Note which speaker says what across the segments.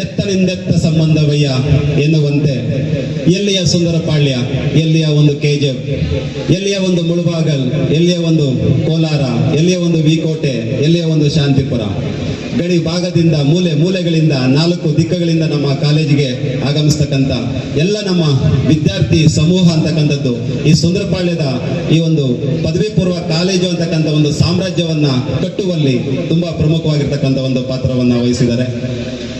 Speaker 1: ಎತ್ತನಿಂದೆತ್ತ ಸಂಬಂಧವಯ್ಯ ಎನ್ನುವಂತೆ. ಎಲ್ಲಿಯ ಸುಂದರಪಾಳ್ಯ ಎಲ್ಲಿಯ ಒಂದು ಕೆಜೆಫ್ ಎಲ್ಲಿಯ ಒಂದು ಮುಳುಬಾಗಲ್, ಎಲ್ಲಿಯ ಒಂದು ಕೋಲಾರ, ಎಲ್ಲಿಯ ಒಂದು ವಿಕೋಟೆ, ಎಲ್ಲಿಯ ಒಂದು ಶಾಂತಿಪುರ. ಗಡಿ ಭಾಗದಿಂದ, ಮೂಲೆ ಮೂಲೆಗಳಿಂದ, ನಾಲ್ಕು ದಿಕ್ಕಗಳಿಂದ ನಮ್ಮ ಕಾಲೇಜಿಗೆ ಆಗಮಿಸ್ತಕ್ಕಂಥ ಎಲ್ಲ ನಮ್ಮ ವಿದ್ಯಾರ್ಥಿ ಸಮೂಹ ಅಂತಕ್ಕಂಥದ್ದು, ಈ ಸುಂದರಪಾಳ್ಯದ ಈ ಒಂದು ಪದವಿ ಪೂರ್ವ ಕಾಲೇಜು ಅಂತಕ್ಕಂಥ ಒಂದು ಸಾಮ್ರಾಜ್ಯವನ್ನ ಕಟ್ಟುವಲ್ಲಿ ತುಂಬಾ ಪ್ರಮುಖವಾಗಿರ್ತಕ್ಕಂಥ ಒಂದು ಪಾತ್ರವನ್ನ ವಹಿಸಿದ್ದಾರೆ.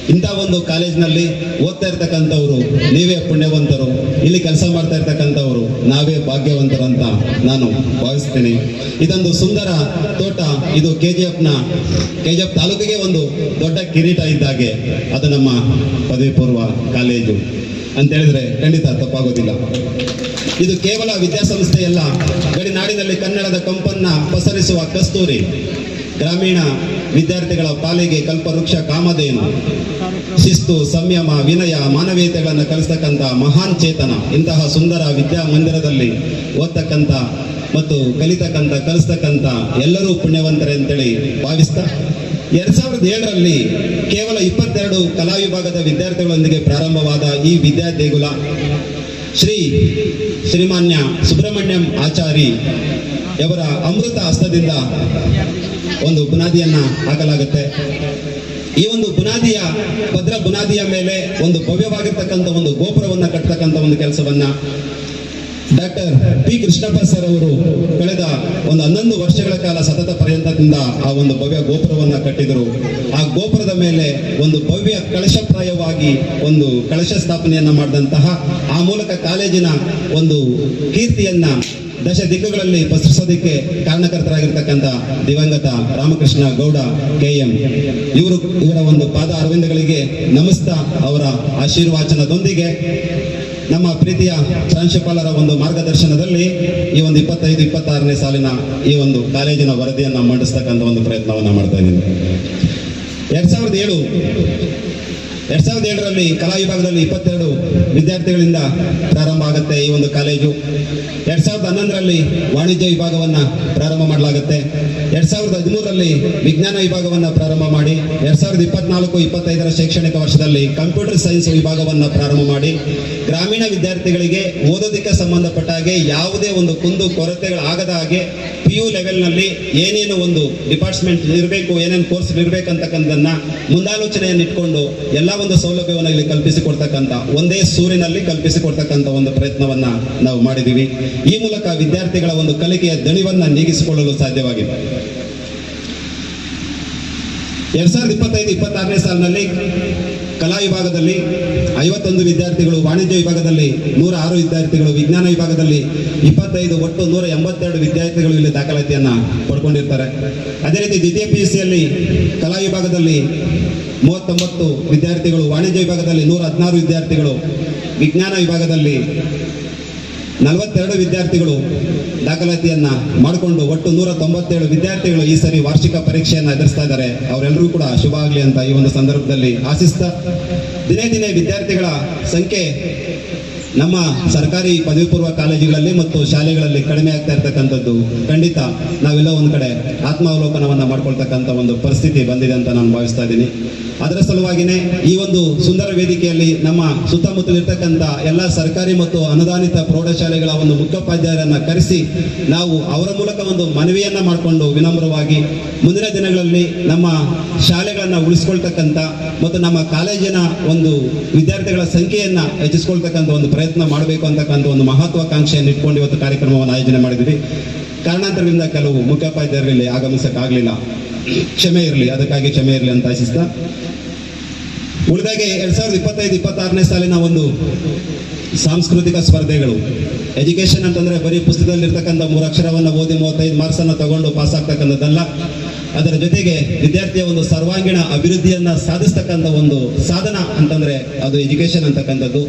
Speaker 1: ಇಂಥ ಒಂದು ಕಾಲೇಜಿನಲ್ಲಿ ಓದ್ತಾ ಇರ್ತಕ್ಕಂಥವ್ರು ನೀವೇ ಪುಣ್ಯವಂತರು. ಇಲ್ಲಿ ಕೆಲಸ ಮಾಡ್ತಾ ಇರ್ತಕ್ಕಂಥವ್ರು ನಾವೇ ಭಾಗ್ಯವಂತರು ಅಂತ ನಾನು ಭಾವಿಸ್ತೇನೆ. ಇದೊಂದು ಸುಂದರ ತೋಟ. ಇದು ಕೆ ಜಿ ಎಫ್ನ ಕೆ ಜಿ ಎಫ್ ತಾಲೂಕಿಗೆ ಒಂದು ದೊಡ್ಡ ಕಿರೀಟ ಇದ್ದಾಗೆ ಅದು ನಮ್ಮ ಪದವಿ ಪೂರ್ವ ಕಾಲೇಜು. ಅಂತ ಹೇಳಿದ್ರೆ ಖಂಡಿತ ತಪ್ಪಾಗೋದಿಲ್ಲ. ಇದು ಕೇವಲ ವಿದ್ಯಾಸಂಸ್ಥೆಯಲ್ಲ. ಗಡಿನಾಡಿನಲ್ಲಿ ಕನ್ನಡದ ಕಂಪನ್ನ ಪಸರಿಸುವ ಕಸ್ತೂರಿ. ಗ್ರಾಮೀಣ ವಿದ್ಯಾರ್ಥಿಗಳ ಪಾಲಿಗೆ ಕಲ್ಪವೃಕ್ಷ ಕಾಮಧೇನು, ಶಿಸ್ತು, ಸಂಯಮ, ವಿನಯ, ಮಾನವೀಯತೆಗಳನ್ನು ಕಲಿಸ್ತಕ್ಕಂಥ ಮಹಾನ್ ಚೇತನ. ಇಂತಹ ಸುಂದರ ವಿದ್ಯಾ ಮಂದಿರದಲ್ಲಿ ಓದ್ತಕ್ಕಂಥ ಮತ್ತು ಕಲಿತಕ್ಕಂಥ, ಕಲಿಸ್ತಕ್ಕಂಥ ಎಲ್ಲರೂ ಪುಣ್ಯವಂತರೇ ಅಂತೇಳಿ ಭಾವಿಸ್ತಾ, ಎರಡ್ ಸಾವಿರದ ಏಳರಲ್ಲಿ ಕೇವಲ ಇಪ್ಪತ್ತೆರಡು ಕಲಾ ವಿಭಾಗದ ವಿದ್ಯಾರ್ಥಿಗಳೊಂದಿಗೆ ಪ್ರಾರಂಭವಾದ ಈ ವಿದ್ಯಾ ದೇಗುಲ ಶ್ರೀ ಶ್ರೀಮಾನ್ಯ ಸುಬ್ರಹ್ಮಣ್ಯಂ ಆಚಾರಿ ಅವರ ಅಮೃತ ಹಸ್ತದಿಂದ ಒಂದು ಬುನಾದಿಯನ್ನ ಹಾಕಲಾಗುತ್ತೆ. ಈ ಒಂದು ಬುನಾದಿಯ ಭದ್ರ ಬುನಾದಿಯ ಮೇಲೆ ಒಂದು ಭವ್ಯವಾಗಿರ್ತಕ್ಕಂಥ ಒಂದು ಗೋಪುರವನ್ನ ಕಟ್ಟತಕ್ಕಂಥ ಒಂದು ಕೆಲಸವನ್ನ ಡಾಕ್ಟರ್ ಪಿ ಕೃಷ್ಣಪ್ಪ ಸರ್ ಅವರು ಕಳೆದ ಒಂದು ಹನ್ನೊಂದು ವರ್ಷಗಳ ಕಾಲ ಸತತ ಪರ್ಯಂತದಿಂದ ಆ ಒಂದು ಭವ್ಯ ಗೋಪುರವನ್ನ ಕಟ್ಟಿದರು. ಆ ಗೋಪುರದ ಮೇಲೆ ಒಂದು ಭವ್ಯ ಕಳಶಪ್ರಾಯವಾಗಿ ಒಂದು ಕಳಶ ಸ್ಥಾಪನೆಯನ್ನ ಮಾಡಿದಂತಹ ಆ ಮೂಲಕ ಕಾಲೇಜಿನ ಒಂದು ಕೀರ್ತಿಯನ್ನ ದಶ ದಿಕ್ಕುಗಳಲ್ಲಿ ಪಸರಿಸೋದಕ್ಕೆ ಕಾರಣಕರ್ತರಾಗಿರ್ತಕ್ಕಂಥ ದಿವಂಗತ ರಾಮಕೃಷ್ಣ ಗೌಡ ಕೆ ಎಂ ಇವರು ಇವರ ಒಂದು ಪಾದ ಅರವಿಂದಗಳಿಗೆ ನಮಿಸ್ತಾ ಅವರ ಆಶೀರ್ವಾಚನದೊಂದಿಗೆ ನಮ್ಮ ಪ್ರೀತಿಯ ಪ್ರಾಂಶುಪಾಲರ ಒಂದು ಮಾರ್ಗದರ್ಶನದಲ್ಲಿ ಈ ಒಂದು ಇಪ್ಪತ್ತೈದು, ಇಪ್ಪತ್ತಾರನೇ ಸಾಲಿನ ಈ ಒಂದು ಕಾಲೇಜಿನ ವರದಿಯನ್ನು ಮಂಡಿಸ್ತಕ್ಕಂಥ ಒಂದು ಪ್ರಯತ್ನವನ್ನು ಮಾಡ್ತಾ ಇದ್ದೀನಿ. ಎರಡ್ ಸಾವಿರದ ಏಳು ಎರಡ್ ಸಾವಿರದ ಏಳರಲ್ಲಿ ಕಲಾ ವಿಭಾಗದಲ್ಲಿ ಇಪ್ಪತ್ತೆರಡು ವಿದ್ಯಾರ್ಥಿಗಳಿಂದ ಪ್ರಾರಂಭ ಆಗುತ್ತೆ ಈ ಒಂದು ಕಾಲೇಜು. ಎರಡ್ ಸಾವಿರದ ಹನ್ನೊಂದರಲ್ಲಿ ವಾಣಿಜ್ಯ ವಿಭಾಗವನ್ನ ಪ್ರಾರಂಭ ಮಾಡಲಾಗುತ್ತೆ. ಎರಡ್ ಸಾವಿರದ ಹದಿಮೂರರಲ್ಲಿ ವಿಜ್ಞಾನ ವಿಭಾಗವನ್ನ ಪ್ರಾರಂಭ ಮಾಡಿ, ಎರಡ್ ಸಾವಿರದ ಇಪ್ಪತ್ನಾಲ್ಕು, ಇಪ್ಪತ್ತೈದರ ಶೈಕ್ಷಣಿಕ ವರ್ಷದಲ್ಲಿ ಕಂಪ್ಯೂಟರ್ ಸೈನ್ಸ್ ವಿಭಾಗವನ್ನ ಪ್ರಾರಂಭ ಮಾಡಿ, ಗ್ರಾಮೀಣ ವಿದ್ಯಾರ್ಥಿಗಳಿಗೆ ಓದೋದಕ್ಕೆ ಸಂಬಂಧಪಟ್ಟ ಹಾಗೆ ಯಾವುದೇ ಒಂದು ಕುಂದು ಕೊರತೆಗಳಾಗದ ಹಾಗೆ ಪಿ ಯು ಲೆವೆಲ್ನಲ್ಲಿ ಏನೇನು ಒಂದು ಡಿಪಾರ್ಟ್ಮೆಂಟ್ ಇರಬೇಕು ಏನೇನು ಕೋರ್ಸ್ ಇರಬೇಕಂತಕ್ಕಂಥದ್ದನ್ನ ಮುಂದಾಲೋಚನೆಯನ್ನು ಇಟ್ಕೊಂಡು ಎಲ್ಲ ಒಂದು ಸೌಲಭ್ಯವನ್ನು ಇಲ್ಲಿ ಕಲ್ಪಿಸಿಕೊಡ್ತಕ್ಕಂಥ, ಒಂದೇ ಸೂರಿನಲ್ಲಿ ಕಲ್ಪಿಸಿಕೊಡ್ತಕ್ಕಂಥ ಒಂದು ಪ್ರಯತ್ನವನ್ನ ನಾವು ಮಾಡಿದ್ದೀವಿ. ಈ ಮೂಲಕ ವಿದ್ಯಾರ್ಥಿಗಳ ಒಂದು ಕಲಿಕೆಯ ದಣಿವನ್ನ ನೀಗಿಸಿಕೊಳ್ಳಲು ಸಾಧ್ಯವಾಗಿದೆ. ಎರಡ್ ಸಾವಿರದ ಇಪ್ಪತ್ತೈದು, ಇಪ್ಪತ್ತಾರನೇ ಸಾಲಿನಲ್ಲಿ ಕಲಾ ವಿಭಾಗದಲ್ಲಿ ಐವತ್ತೊಂದು ವಿದ್ಯಾರ್ಥಿಗಳು, ವಾಣಿಜ್ಯ ವಿಭಾಗದಲ್ಲಿ ನೂರ ಆರು ವಿದ್ಯಾರ್ಥಿಗಳು, ವಿಜ್ಞಾನ ವಿಭಾಗದಲ್ಲಿ ಇಪ್ಪತ್ತೈದು, ಒಟ್ಟು ನೂರ ಎಂಬತ್ತೆರಡು ವಿದ್ಯಾರ್ಥಿಗಳು ಇಲ್ಲಿ ದಾಖಲಾತಿಯನ್ನು ಪಡ್ಕೊಂಡಿರ್ತಾರೆ. ಅದೇ ರೀತಿ ದ್ವಿತೀಯ ಪಿ ಯು ಸಿಯಲ್ಲಿ ಕಲಾ ವಿಭಾಗದಲ್ಲಿ ಮೂವತ್ತೊಂಬತ್ತು ವಿದ್ಯಾರ್ಥಿಗಳು, ವಾಣಿಜ್ಯ ವಿಭಾಗದಲ್ಲಿ ನೂರ ಹದಿನಾರು ವಿದ್ಯಾರ್ಥಿಗಳು, ವಿಜ್ಞಾನ ವಿಭಾಗದಲ್ಲಿ ನಲವತ್ತೆರಡು ವಿದ್ಯಾರ್ಥಿಗಳು ದಾಖಲಾತಿಯನ್ನ ಮಾಡಿಕೊಂಡು ಒಟ್ಟು ನೂರ ತೊಂಬತ್ತೇಳು ವಿದ್ಯಾರ್ಥಿಗಳು ಈ ಸರಿ ವಾರ್ಷಿಕ ಪರೀಕ್ಷೆಯನ್ನು ಎದುರಿಸ್ತಾ ಇದ್ದಾರೆ. ಅವರೆಲ್ಲರೂ ಕೂಡ ಶುಭ ಆಗಲಿ ಅಂತ ಈ ಒಂದು ಸಂದರ್ಭದಲ್ಲಿ ಆಶಿಸ್ತಾ ದಿನೇ ದಿನೇ ವಿದ್ಯಾರ್ಥಿಗಳ ಸಂಖ್ಯೆ ನಮ್ಮ ಸರ್ಕಾರಿ ಪದವಿ ಪೂರ್ವ ಕಾಲೇಜುಗಳಲ್ಲಿ ಮತ್ತು ಶಾಲೆಗಳಲ್ಲಿ ಕಡಿಮೆ ಆಗ್ತಾ ಇರ್ತಕ್ಕಂಥದ್ದು ಖಂಡಿತ ನಾವೆಲ್ಲ ಒಂದು ಕಡೆ ಆತ್ಮಾವಲೋಕನವನ್ನು ಮಾಡ್ಕೊಳ್ತಕ್ಕಂಥ ಒಂದು ಪರಿಸ್ಥಿತಿ ಬಂದಿದೆ ಅಂತ ನಾನು ಭಾವಿಸ್ತಾ ಇದ್ದೀನಿ. ಅದರ ಸಲುವಾಗಿನೇ ಈ ಒಂದು ಸುಂದರ ವೇದಿಕೆಯಲ್ಲಿ ನಮ್ಮ ಸುತ್ತಮುತ್ತಲಿರ್ತಕ್ಕಂಥ ಎಲ್ಲ ಸರ್ಕಾರಿ ಮತ್ತು ಅನುದಾನಿತ ಪ್ರೌಢಶಾಲೆಗಳ ಒಂದು ಮುಖ್ಯೋಪಾಧ್ಯಾಯರನ್ನು ಕರೆಸಿ ನಾವು ಅವರ ಮೂಲಕ ಒಂದು ಮನವಿಯನ್ನು ಮಾಡಿಕೊಂಡು ವಿನಮ್ರವಾಗಿ ಮುಂದಿನ ದಿನಗಳಲ್ಲಿ ನಮ್ಮ ಶಾಲೆಗಳನ್ನು ಉಳಿಸ್ಕೊಳ್ತಕ್ಕಂಥ ಮತ್ತು ನಮ್ಮ ಕಾಲೇಜಿನ ಒಂದು ವಿದ್ಯಾರ್ಥಿಗಳ ಸಂಖ್ಯೆಯನ್ನು ಹೆಚ್ಚಿಸ್ಕೊಳ್ತಕ್ಕಂಥ ಒಂದು ಪ್ರಯತ್ನ ಮಾಡಬೇಕು ಅಂತಕ್ಕಂಥ ಒಂದು ಮಹತ್ವಾಕಾಂಕ್ಷೆಯನ್ನು ಇಟ್ಕೊಂಡು ಇವತ್ತು ಕಾರ್ಯಕ್ರಮವನ್ನು ಆಯೋಜನೆ ಮಾಡಿದ್ವಿ ಕಾರಣಾಂತರದಿಂದ ಕೆಲವು ಮುಖ್ಯೋಪಾಧ್ಯಾಯರಲ್ಲಿ ಆಗಮಿಸಕ್ಕಾಗಲಿಲ್ಲ. ಕ್ಷಮೆ ಇರಲಿ, ಅದಕ್ಕಾಗಿ ಕ್ಷಮೆ ಇರಲಿ ಅಂತ ಆಶಿಸ್ತಾ. ಉಳಿದಾಗೆ ಎರಡ್ ಸಾವಿರದ ಇಪ್ಪತ್ತೈದು, ಇಪ್ಪತ್ತಾರನೇ ಸಾಲಿನ ಒಂದು ಸಾಂಸ್ಕೃತಿಕ ಸ್ಪರ್ಧೆಗಳು. ಎಜುಕೇಶನ್ ಅಂತಂದ್ರೆ ಬರೀ ಪುಸ್ತಕದಲ್ಲಿರ್ತಕ್ಕಂಥ ಮೂರು ಅಕ್ಷರವನ್ನು ಓದಿ ಮೂವತ್ತೈದು ಮಾರ್ಕ್ಸ್ ಅನ್ನ ತಗೊಂಡು ಪಾಸ್ ಆಗ್ತಕ್ಕಂಥದ್ದಲ್ಲ. ಅದರ ಜೊತೆಗೆ ವಿದ್ಯಾರ್ಥಿಯ ಒಂದು ಸರ್ವಾಂಗೀಣ ಅಭಿವೃದ್ಧಿಯನ್ನ ಸಾಧಿಸ್ತಕ್ಕಂಥ ಒಂದು ಸಾಧನ ಅಂತಂದ್ರೆ ಅದು ಎಜುಕೇಶನ್ ಅಂತಕ್ಕಂಥದ್ದು.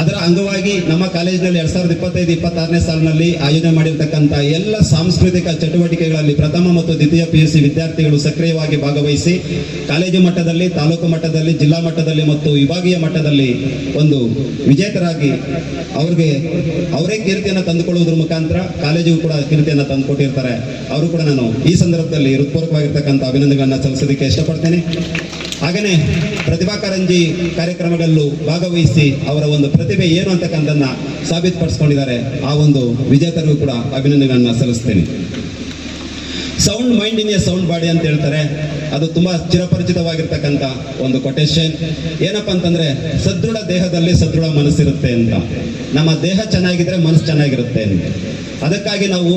Speaker 1: ಅದರ ಅಂಗವಾಗಿ ನಮ್ಮ ಕಾಲೇಜಿನಲ್ಲಿ ಎರಡ್ ಸಾವಿರದ ಇಪ್ಪತ್ತೈದು, ಇಪ್ಪತ್ತಾರನೇ ಸಾಲಿನಲ್ಲಿ ಆಯೋಜನೆ ಮಾಡಿರ್ತಕ್ಕಂಥ ಎಲ್ಲ ಸಾಂಸ್ಕೃತಿಕ ಚಟುವಟಿಕೆಗಳಲ್ಲಿ ಪ್ರಥಮ ಮತ್ತು ದ್ವಿತೀಯ ಪಿ ಯು ಸಿ ವಿದ್ಯಾರ್ಥಿಗಳು ಸಕ್ರಿಯವಾಗಿ ಭಾಗವಹಿಸಿ ಕಾಲೇಜು ಮಟ್ಟದಲ್ಲಿ, ತಾಲೂಕು ಮಟ್ಟದಲ್ಲಿ, ಜಿಲ್ಲಾ ಮಟ್ಟದಲ್ಲಿ ಮತ್ತು ವಿಭಾಗೀಯ ಮಟ್ಟದಲ್ಲಿ ಒಂದು ವಿಜೇತರಾಗಿ ಅವ್ರಿಗೆ ಅವರೇ ಕೀರ್ತಿಯನ್ನು ತಂದುಕೊಳ್ಳುವುದರ ಮುಖಾಂತರ ಕಾಲೇಜಿಗೂ ಕೂಡ ಕೀರ್ತಿಯನ್ನು ತಂದುಕೊಟ್ಟಿರ್ತಾರೆ. ಅವರು ಕೂಡ ನಾನು ಈ ಸಂದರ್ಭದಲ್ಲಿ ಹೃತ್ಪೂರ್ವಕವಾಗಿರ್ತಕ್ಕಂಥ ಅಭಿನಂದನೆಗಳನ್ನು ಸಲ್ಲಿಸೋದಕ್ಕೆ ಇಷ್ಟಪಡ್ತೇನೆ. ಹಾಗೆಯೇ ಪ್ರತಿಭಾ ಕಾರಂಜಿ ಕಾರ್ಯಕ್ರಮಗಳಲ್ಲೂ ಭಾಗವಹಿಸಿ ಅವರ ಒಂದು ಪ್ರತಿಭೆ ಏನು ಅಂತಕ್ಕಂಥದ್ದನ್ನು ಸಾಬೀತುಪಡಿಸ್ಕೊಂಡಿದ್ದಾರೆ, ಆ ಒಂದು ವಿಜೇತರಿಗೂ ಕೂಡ ಅಭಿನಂದನೆಗಳನ್ನು ಸಲ್ಲಿಸ್ತೇನೆ. Sound mind in a sound body ಅಂತ ಹೇಳ್ತಾರೆ. ಅದು ತುಂಬಾ ಚಿರಪರಿಚಿತವಾಗಿರ್ತಕ್ಕಂಥ ಒಂದು ಕೊಟೇಶನ್ ಏನಪ್ಪಾ ಅಂತಂದ್ರೆ, ಸದೃಢ ದೇಹದಲ್ಲಿ ಸದೃಢ ಮನಸ್ಸಿರುತ್ತೆ ಅಂತ. ನಮ್ಮ ದೇಹ ಚೆನ್ನಾಗಿದ್ರೆ ಮನಸ್ಸು ಚೆನ್ನಾಗಿರುತ್ತೆ ಅಂತ. ಅದಕ್ಕಾಗಿ ನಾವು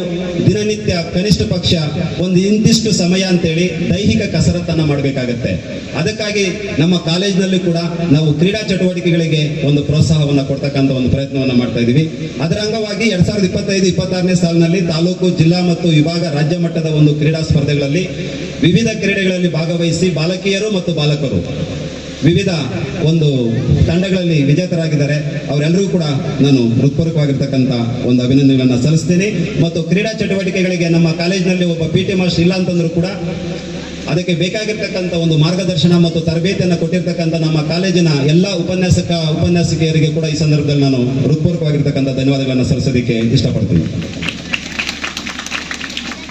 Speaker 1: ದಿನನಿತ್ಯ ಕನಿಷ್ಠ ಪಕ್ಷ ಒಂದು ಇಂತಿಷ್ಟು ಸಮಯ ಅಂತೇಳಿ ದೈಹಿಕ ಕಸರತ್ತನ್ನು ಮಾಡಬೇಕಾಗತ್ತೆ. ಅದಕ್ಕಾಗಿ ನಮ್ಮ ಕಾಲೇಜಿನಲ್ಲಿ ಕೂಡ ನಾವು ಕ್ರೀಡಾ ಚಟುವಟಿಕೆಗಳಿಗೆ ಒಂದು ಪ್ರೋತ್ಸಾಹವನ್ನು ಕೊಡ್ತಕ್ಕಂಥ ಒಂದು ಪ್ರಯತ್ನವನ್ನು ಮಾಡ್ತಾ ಇದ್ದೀವಿ. ಅದರ ಅಂಗವಾಗಿ ಎರಡ್ ಸಾವಿರದ ಇಪ್ಪತ್ತೈದು, ಇಪ್ಪತ್ತಾರನೇ ಸಾಲಿನಲ್ಲಿ ತಾಲೂಕು, ಜಿಲ್ಲಾ ಮತ್ತು ವಿಭಾಗ, ರಾಜ್ಯ ಮಟ್ಟದ ಒಂದು ಕ್ರೀಡಾ ಸ್ಪರ್ಧೆಗಳಲ್ಲಿ ವಿವಿಧ ಕ್ರೀಡೆಗಳಲ್ಲಿ ಭಾಗವಹಿಸಿ ಬಾಲಕಿಯರು ಮತ್ತು ಬಾಲಕರು ವಿವಿಧ ಒಂದು ತಂಡಗಳಲ್ಲಿ ವಿಜೇತರಾಗಿದ್ದಾರೆ. ಅವರೆಲ್ಲರಿಗೂ ಕೂಡ ನಾನು ಹೃತ್ಪೂರ್ವಕವಾಗಿರ್ತಕ್ಕಂಥ ಒಂದು ಅಭಿನಂದನೆಗಳನ್ನು ಸಲ್ಲಿಸ್ತೀನಿ. ಮತ್ತು ಕ್ರೀಡಾ ಚಟುವಟಿಕೆಗಳಿಗೆ ನಮ್ಮ ಕಾಲೇಜಿನಲ್ಲಿ ಒಬ್ಬ ಪಿ ಟಿ ಮಾಸ್ಟರ್ ಇಲ್ಲ ಅಂತಂದ್ರೂ ಕೂಡ ಅದಕ್ಕೆ ಬೇಕಾಗಿರ್ತಕ್ಕಂಥ ಒಂದು ಮಾರ್ಗದರ್ಶನ ಮತ್ತು ತರಬೇತಿಯನ್ನು ಕೊಟ್ಟಿರ್ತಕ್ಕಂಥ ನಮ್ಮ ಕಾಲೇಜಿನ ಎಲ್ಲ ಉಪನ್ಯಾಸಕ, ಉಪನ್ಯಾಸಕಿಯರಿಗೆ ಕೂಡ ಈ ಸಂದರ್ಭದಲ್ಲಿ ನಾನು ಹೃತ್ಪೂರ್ವಕವಾಗಿರ್ತಕ್ಕಂಥ ಧನ್ಯವಾದಗಳನ್ನು ಸಲ್ಲಿಸೋದಕ್ಕೆ ಇಷ್ಟಪಡ್ತೀನಿ.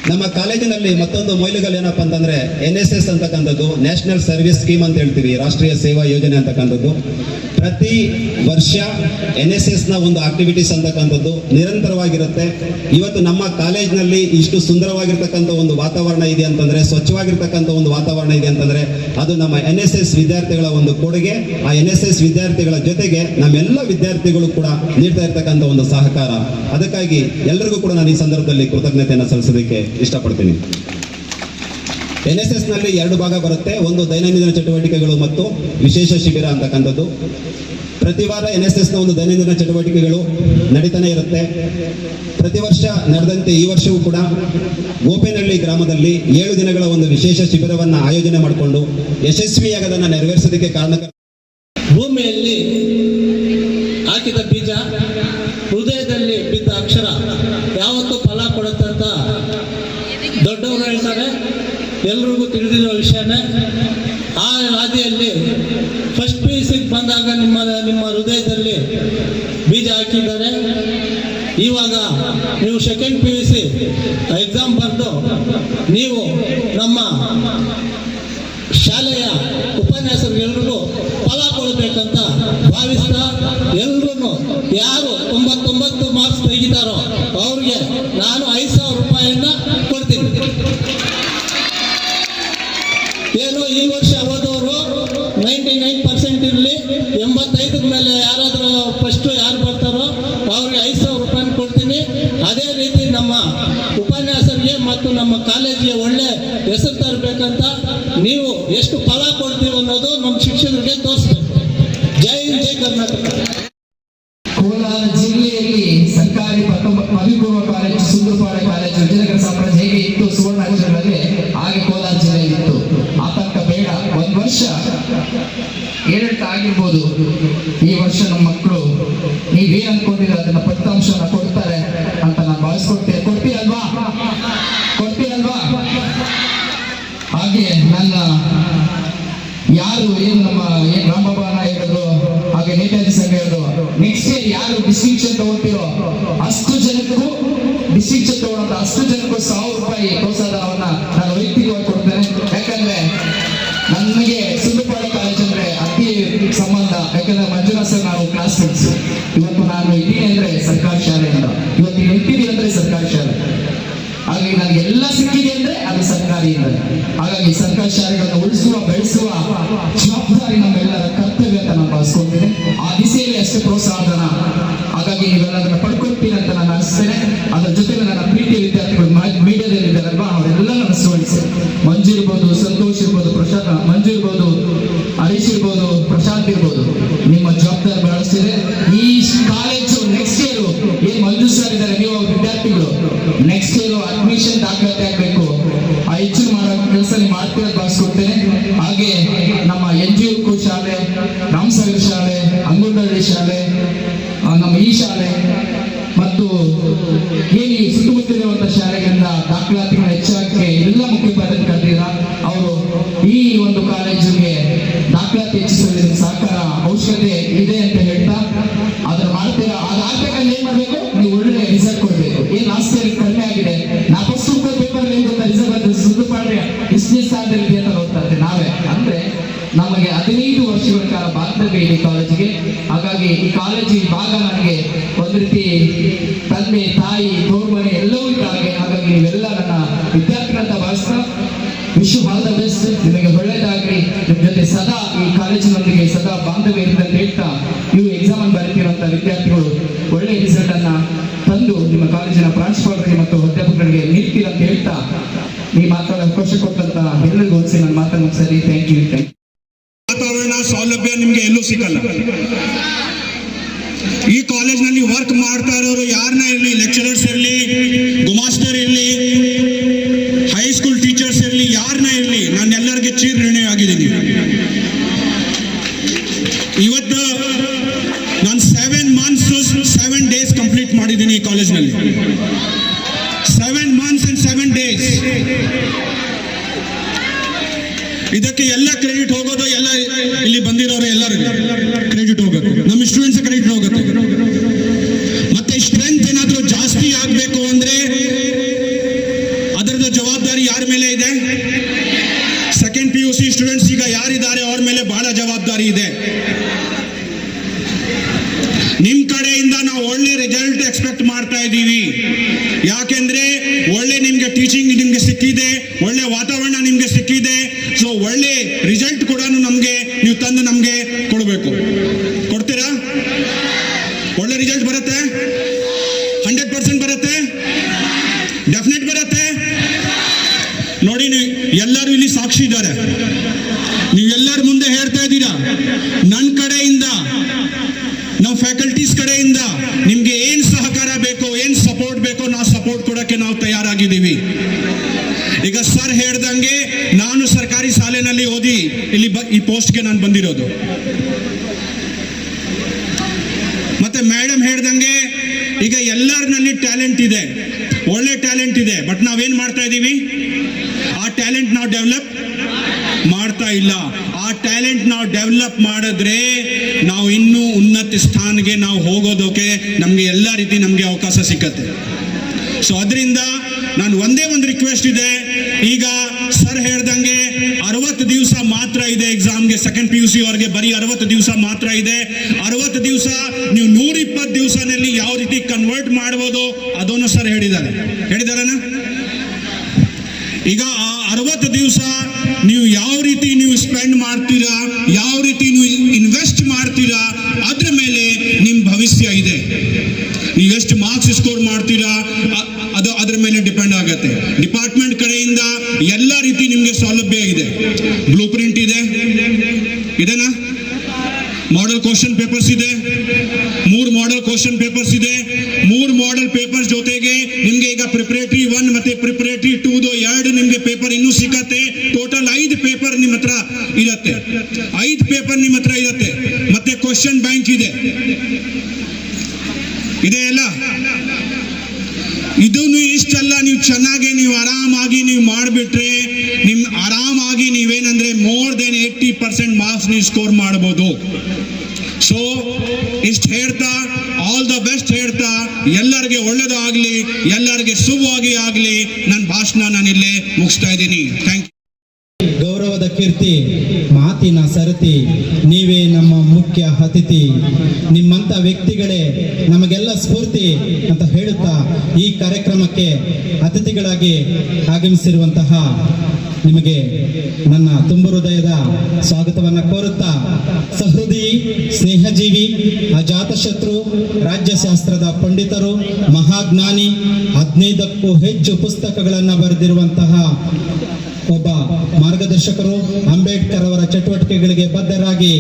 Speaker 1: ನಮ್ಮ ಕಾಲೇಜಿನಲ್ಲಿ ಮತ್ತೊಂದು ಮೈಲುಗಳು ಏನಪ್ಪ ಅಂತಂದ್ರೆ ಎನ್ ಎಸ್ ಎಸ್ ಅಂತಕ್ಕಂಥದ್ದು, ನ್ಯಾಷನಲ್ ಸರ್ವಿಸ್ ಸ್ಕೀಮ್ ಅಂತ ಹೇಳ್ತೀವಿ, ರಾಷ್ಟ್ರೀಯ ಸೇವಾ ಯೋಜನೆ ಅಂತಕ್ಕಂಥದ್ದು. ಪ್ರತಿ ವರ್ಷ ಎನ್ ಎಸ್ ಎಸ್ನ ಒಂದು ಆಕ್ಟಿವಿಟೀಸ್ ಅಂತಕ್ಕಂಥದ್ದು ನಿರಂತರವಾಗಿರುತ್ತೆ. ಇವತ್ತು ನಮ್ಮ ಕಾಲೇಜಿನಲ್ಲಿ ಇಷ್ಟು ಸುಂದರವಾಗಿರ್ತಕ್ಕಂಥ ಒಂದು ವಾತಾವರಣ ಇದೆ ಅಂತಂದ್ರೆ, ಸ್ವಚ್ಛವಾಗಿರ್ತಕ್ಕಂಥ ಒಂದು ವಾತಾವರಣ ಇದೆ ಅಂತಂದ್ರೆ, ಅದು ನಮ್ಮ ಎನ್ ಎಸ್ ಎಸ್ ವಿದ್ಯಾರ್ಥಿಗಳ ಒಂದು ಕೊಡುಗೆ. ಆ ಎನ್ ಎಸ್ ಎಸ್ ವಿದ್ಯಾರ್ಥಿಗಳ ಜೊತೆಗೆ ನಮ್ಮೆಲ್ಲ ವಿದ್ಯಾರ್ಥಿಗಳು ಕೂಡ ನೀಡ್ತಾ ಇರ್ತಕ್ಕಂಥ ಒಂದು ಸಹಕಾರ. ಅದಕ್ಕಾಗಿ ಎಲ್ಲರಿಗೂ ಕೂಡ ನಾನು ಈ ಸಂದರ್ಭದಲ್ಲಿ ಕೃತಜ್ಞತೆಯನ್ನು ಸಲ್ಲಿಸೋದಕ್ಕೆ ಇಷ್ಟಪಡ್ತೀನಿ. ಎನ್ ಎಸ್ ಎಸ್ನಲ್ಲಿ ಎರಡು ಭಾಗ ಬರುತ್ತೆ. ಒಂದು ದೈನಂದಿನ ಚಟುವಟಿಕೆಗಳು ಮತ್ತು ವಿಶೇಷ ಶಿಬಿರ ಅಂತಕ್ಕಂಥದ್ದು. ಪ್ರತಿ ವಾರ ಎನ್ ಎಸ್ನ ಒಂದು ದೈನಂದಿನ ಚಟುವಟಿಕೆಗಳು ನಡೀತಾನೆ ಇರುತ್ತೆ. ಪ್ರತಿ ವರ್ಷ ನಡೆದಂತೆ ಈ ವರ್ಷವೂ ಕೂಡ ಗೋಪೇನಹಳ್ಳಿ ಗ್ರಾಮದಲ್ಲಿ ಏಳು ದಿನಗಳ ಒಂದು ವಿಶೇಷ ಶಿಬಿರವನ್ನ ಆಯೋಜನೆ ಮಾಡಿಕೊಂಡು ಯಶಸ್ವಿಯಾಗಿ ಅದನ್ನು ನೆರವೇರಿಸೋದಕ್ಕೆ ಕಾರಣ
Speaker 2: ಭೂಮಿಯಲ್ಲಿ ಹಾಕಿದ ಬೀಜ ಹೃದಯದಲ್ಲಿ ಬಿದ್ದ ಅಕ್ಷರ ಯಾವತ್ತೂ ಫಲ ಕೊಡುತ್ತಂತ ದೊಡ್ಡವರು ಹೇಳ್ತಾರೆ ಎಲ್ರಿಗೂ ತಿಳಿದಿರೋ ವಿಷಯನೇ ಆ ಹಾದಿಯಲ್ಲಿ ಫಸ್ಟ್ ಪಿ ಬಂದಾಗ ನಿಮ್ಮ ನಿಮ್ಮ ಹೃದಯದಲ್ಲಿ ಬೀಜ ಹಾಕಿದ್ದಾರೆ. ಇವಾಗ ನೀವು second P U C exam ಬರೆದು ನೀವು ಅದೇ ರೀತಿ ನಮ್ಮ ಉಪನ್ಯಾಸರಿಗೆ ಮತ್ತು ನಮ್ಮ ಕಾಲೇಜಿಗೆ ಒಳ್ಳೆ ಹೆಸರು ತರಬೇಕಂತ ನೀವು ಎಷ್ಟು ಫಲ
Speaker 3: ಹಾಗಾಗಿ ಸರ್ಕಾರಿ ಶಾಲೆಗಳನ್ನು ಉಳಿಸುವ, ಬೆಳೆಸುವ ಜವಾಬ್ದಾರಿ ನಮ್ಮೆಲ್ಲರ ಕರ್ತವ್ಯ ಅಂತ ನಾನು ಭಾವಿಸ್ಕೊಳ್ತೇನೆ. ಆ ದಿಸೆಯಲ್ಲಿ ಅಷ್ಟೇ ಪ್ರೋತ್ಸಾಹನ ಕಾಲೇಜಿನ ಪ್ರಾಂಶುಪಾಲರಿಗೆ ಮತ್ತು ಅಧ್ಯಾಪಕರಿಗೆ ನೀತಿ ಅಂತ ಹೇಳ್ತಾ ಈ ಮಾತಾಡ ಅವಕಾಶ ಕೊಟ್ಟಂತ ಎಲ್ಲರಿಗೂ ಓದಿಸಿ ನನ್ನ ಮಾತನ್ನು ಸರಿ ಥ್ಯಾಂಕ್ ಯು
Speaker 4: ವಾತಾವರಣ ಸೌಲಭ್ಯ ನಿಮ್ಗೆ ಎಲ್ಲೂ ಸಿಗಲ್ಲ ಈ ಕಾಲೇಜ್ನಲ್ಲಿ ವರ್ಕ್ ಮಾಡ್ತಾ ಇರೋರು ಯಾರನ್ನ ಇರಲಿ ಲೆಕ್ಚರರ್ಸ್ ಇರಲಿ ಗುಮಾಸ್ತರ್ ಇರಲಿ ಹೈಸ್ಕೂಲ್ ಟೀಚರ್ಸ್ ಇರಲಿ ಯಾರನ್ನ ಇರಲಿ ನಾನು ಎಲ್ಲರಿಗೆ ಚೀರ್ ಋಣಿ ಆಗಿದ್ದೀನಿ ಇವತ್ತು ನಾನು seven months seven days complete ಮಾಡಿದ್ದೀನಿ ಈ ಕಾಲೇಜ್ನಲ್ಲಿ seven months and seven days ಇದಕ್ಕೆ ಎಲ್ಲ ಕ್ರೆಡಿಟ್ ಹೋಗೋದು ಎಲ್ಲ ಇಲ್ಲಿ ಬಂದಿರೋರು ಎಲ್ಲರಿಗೂ ಕ್ರೆಡಿಟ್ ಹೋಗುತ್ತೆ ನಮ್ಮ ಸ್ಟೂಡೆಂಟ್ಸ್ ಕ್ರೆಡಿಟ್ ಹೋಗುತ್ತೆ ಮತ್ತೆ ಸ್ಟ್ರೆಂತ್ ಏನಾದ್ರೂ ಜಾಸ್ತಿ ಆಗ್ಬೇಕು ಅಂದ್ರೆ ಅದರದ ಜವಾಬ್ದಾರಿ ಯಾರ ಮೇಲೆ ಇದೆ second P U C students ಈಗ ಯಾರಿದ್ದಾರೆ ಅವ್ರ ಮೇಲೆ ಬಹಳ ಜವಾಬ್ದಾರಿ ಇದೆ ನಿಮ್ ಕಡೆಯಿಂದ ನಾವು ಒಳ್ಳೆ ರಿಸಲ್ಟ್ ಎಕ್ಸ್ಪೆಕ್ಟ್ ಮಾಡ್ತಾ ಇದ್ದೀವಿ ಯಾಕೆಂದ್ರೆ ಒಳ್ಳೆ ನಿಮ್ಗೆ ಟೀಚಿಂಗ್ ನಿಮ್ಗೆ ಸಿಕ್ಕಿದೆ ಒಳ್ಳೆ ವಾತಾವರಣ ನಿಮ್ಗೆ ಸಿಕ್ಕಿದೆ ಸೊ ಒಳ್ಳೆ ರಿಸಲ್ಟ್ ಕೂಡ ನಮ್ಗೆ ನೀವು ತಂದು ನಮ್ಗೆ ಕೊಡಬೇಕು ಕೊಡ್ತೀರಾ ಒಳ್ಳೆ ರಿಸಲ್ಟ್ ಬರುತ್ತೆ ಹಂಡ್ರೆಡ್ ಪರ್ಸೆಂಟ್ ಬರುತ್ತೆ ಡೆಫಿನೆಟ್ ಬರುತ್ತೆ ನೋಡಿ ನೀವು ಎಲ್ಲರೂ ಇಲ್ಲಿ ಸಾಕ್ಷಿ ಇದ್ದಾರೆ ನೀವೆಲ್ಲರ ಮುಂದೆ ಹೇಳ್ತಾ ಇದ್ದೀರಾ ನನ್ನ ಕಡೆಯಿಂದ ನಾವು ಫ್ಯಾಕಲ್ಟೀಸ್ ಕಡೆಯಿಂದ ನಿಮ್ಗೆ ಏನ್ ಸಹಕಾರ ಬೇಕೋ ಏನ್ ಸಪೋರ್ಟ್ ಬೇಕೋ ನಾವು ಸಪೋರ್ಟ್ ತಯಾರಾಗಿದ್ದೀವಿ. ಈಗ ಸರ್ ಹೇಳ್ದಂಗೆ ನಾನು ಸರ್ಕಾರಿ ಶಾಲೆನಲ್ಲಿ ಓದಿ ಇಲ್ಲಿ ಈ ಪೋಸ್ಟ್ಗೆ ನಾನು ಬಂದಿರೋದು. ಮತ್ತೆ ಮೇಡಮ್ ಹೇಳ್ದಂಗೆ ಈಗ ಎಲ್ಲರಲ್ಲಿ ಟ್ಯಾಲೆಂಟ್ ಇದೆ. ಒಳ್ಳೆ ಟ್ಯಾಲೆಂಟ್ ಇದೆ. ಬಟ್ ನಾವೇನ್ ಮಾಡ್ತಾ ಇದ್ದೀವಿ? ಆ ಟ್ಯಾಲೆಂಟ್ ನಾವು ಡೆವಲಪ್ ಮಾಡ್ತಾ ಇಲ್ಲ. ಆ ಟ್ಯಾಲೆಂಟ್ ನಾವು ಡೆವಲಪ್ ಮಾಡಿದ್ರೆ ನಾವು ಇನ್ನೂ ಉನ್ನತ ಸ್ಥಾನಕ್ಕೆ ನಾವು ಹೋಗೋದಕ್ಕೆ ನಮಗೆ ಎಲ್ಲ ರೀತಿ ನಮಗೆ ಅವಕಾಶ ಸಿಕ್ಕತ್ತೆ. ಸೊ ಅದರಿಂದ ನಾನು ಒಂದೇ ಒಂದು ರಿಕ್ವೆಸ್ಟ್ ಇದೆ. ಈಗ ಸರ್ ಹೇಳ್ದಂಗೆ ಅರವತ್ತು ದಿವಸ ಮಾತ್ರ ಇದೆ ಎಕ್ಸಾಮ್ಗೆ ಸೆಕೆಂಡ್ ಪಿ ಯು ಸಿ ಅವ್ರಿಗೆ ಬರೀ ಅರವತ್ತು ದಿವಸ ಮಾತ್ರ ಇದೆ. ಅರವತ್ತು ದಿವಸ ನೀವು ನೂರ ಇಪ್ಪತ್ತು ದಿವಸನಲ್ಲಿ ಯಾವ ರೀತಿ ಕನ್ವರ್ಟ್ ಮಾಡ್ಬೋದು ಅದನ್ನು ಸರ್ ಹೇಳಿದ್ದಾರೆ. ಹೇಳಿದಾರನ ಈಗ ಆ ಅರವತ್ತು ದಿವಸ ನೀವು ಯಾವ ರೀತಿ ನೀವು ಸ್ಪೆಂಡ್ ಮಾಡ್ತೀರಾ ಯಾವ ರೀತಿ ನೀವು ಇನ್ವೆಸ್ಟ್ ಮಾಡ್ತೀರಾ ಅದ್ರ ಮೇಲೆ ನಿಮ್ಮ ಭವಿಷ್ಯ ಇದೆ ನೀವು ಎಷ್ಟು ಮಾರ್ಕ್ಸ್ ಸ್ಕೋರ್ ಮಾಡ್ತೀರಾ ಅ- ಅದು ಅದ್ರ ಮೇಲೆ ಡಿಪೆಂಡ್ ಆಗುತ್ತೆ ಡಿಪಾರ್ಟ್ಮೆಂಟ್ ಕಡೆಯಿಂದ ಎಲ್ಲ ರೀತಿ ನಿಮಗೆ ಸೌಲಭ್ಯ ಇದೆ ಬ್ಲೂ ಪ್ರಿಂಟ್ ಇದೆ ಇದೆನಾ ಮಾಡೆಲ್ ಕ್ವಶನ್ ಪೇಪರ್ಸ್ ಇದೆ ಮೂರು ಮಾಡೆಲ್ ಕ್ವಶನ್ ಪೇಪರ್ಸ್ ಇದೆ ಮೂರು ಮಾಡೆಲ್ ಪೇಪರ್ಸ್ ಜೊತೆಗೆ ನಿಮ್ಗೆ ಈಗ ಪ್ರಿಪರೇಟರಿ ಒನ್ ಮತ್ತೆ ಪ್ರಿಪರೇಟರಿ ಟೂದು ಎರಡು ನಿಮ್ಗೆ ಪೇಪರ್ ಇನ್ನೂ ಸಿಗತ್ತೆ ಟೋಟಲ್ ಐದು ಪೇಪರ್ ನಿಮ್ಮ ಹತ್ರ ಇರತ್ತೆ ಐದು ಪೇಪರ್ ನಿಮ್ಮ ಹತ್ರ ಇರತ್ತೆ ಮತ್ತೆ ಕ್ವಶನ್ ಬ್ಯಾಂಕ್ ಇದೆ ಇದೆ ಅಲ್ಲ ಇದನ್ನು ಇಷ್ಟಲ್ಲ ನೀವು ಚೆನ್ನಾಗಿ ನೀವು ಆರಾಮಾಗಿ ನೀವು ಮಾಡಿಬಿಟ್ರೆ ನಿಮ್ ಆರಾಮಾಗಿ ನೀವೇನಂದ್ರೆ more than eighty percent marks ನೀವು ಸ್ಕೋರ್ ಮಾಡ್ಬೋದು ಸೊ ಇಷ್ಟು ಹೇಳ್ತಾ ಆಲ್ ದ ಬೆಸ್ಟ್ ಹೇಳ್ತಾ, ಎಲ್ಲರಿಗೆ ಒಳ್ಳೇದಾಗ್ಲಿ, ಎಲ್ಲರಿಗೆ ಶುಭವಾಗಿ ಆಗ್ಲಿ ನನ್ನ ಭಾಷಣ ನಾನು ಇಲ್ಲೇ ಮುಗಿಸ್ತಾ ಇದ್ದೀನಿ. ಥ್ಯಾಂಕ್ ಯು
Speaker 5: ಗೌರವದ ಕೀರ್ತಿ, ಮಾತಿನ ಸರತಿ, ನೀವೇ ನಮ್ಮ ಮುಖ್ಯ ಅತಿಥಿ. ನಿಮ್ಮಂಥ ವ್ಯಕ್ತಿಗಳೇ, ನಮಗೆಲ್ಲ ಸ್ಫೂರ್ತಿ ಅಂತ ಕಾರ್ಯಕ್ರಮಕ್ಕೆ ಅತಿಥಿಗಳಾಗಿ ಆಗಮಿಸಿರುವಂತಹ ನಿಮಗೆ ನನ್ನ ತುಂಬು ಹೃದಯದ ಸ್ವಾಗತವನ್ನು ಕೋರುತ್ತಾ, ಸಹೃದಯಿ, ಸ್ನೇಹಜೀವಿ ಅಜಾತಶತ್ರು ರಾಜ್ಯಶಾಸ್ತ್ರದ ಪಂಡಿತರು, ಮಹಾಜ್ಞಾನಿ, ಹದಿನೈದಕ್ಕೂ ಹೆಚ್ಚು ಪುಸ್ತಕಗಳನ್ನು ಬರೆದಿರುವಂತಹ ಒಬ್ಬ ಮಾರ್ಗದರ್ಶಕರು, ಅಂಬೇಡ್ಕರ್ ಅವರ ಚಟುವಟಿಕೆಗಳಿಗೆ ಬದ್ಧರಾಗಿ,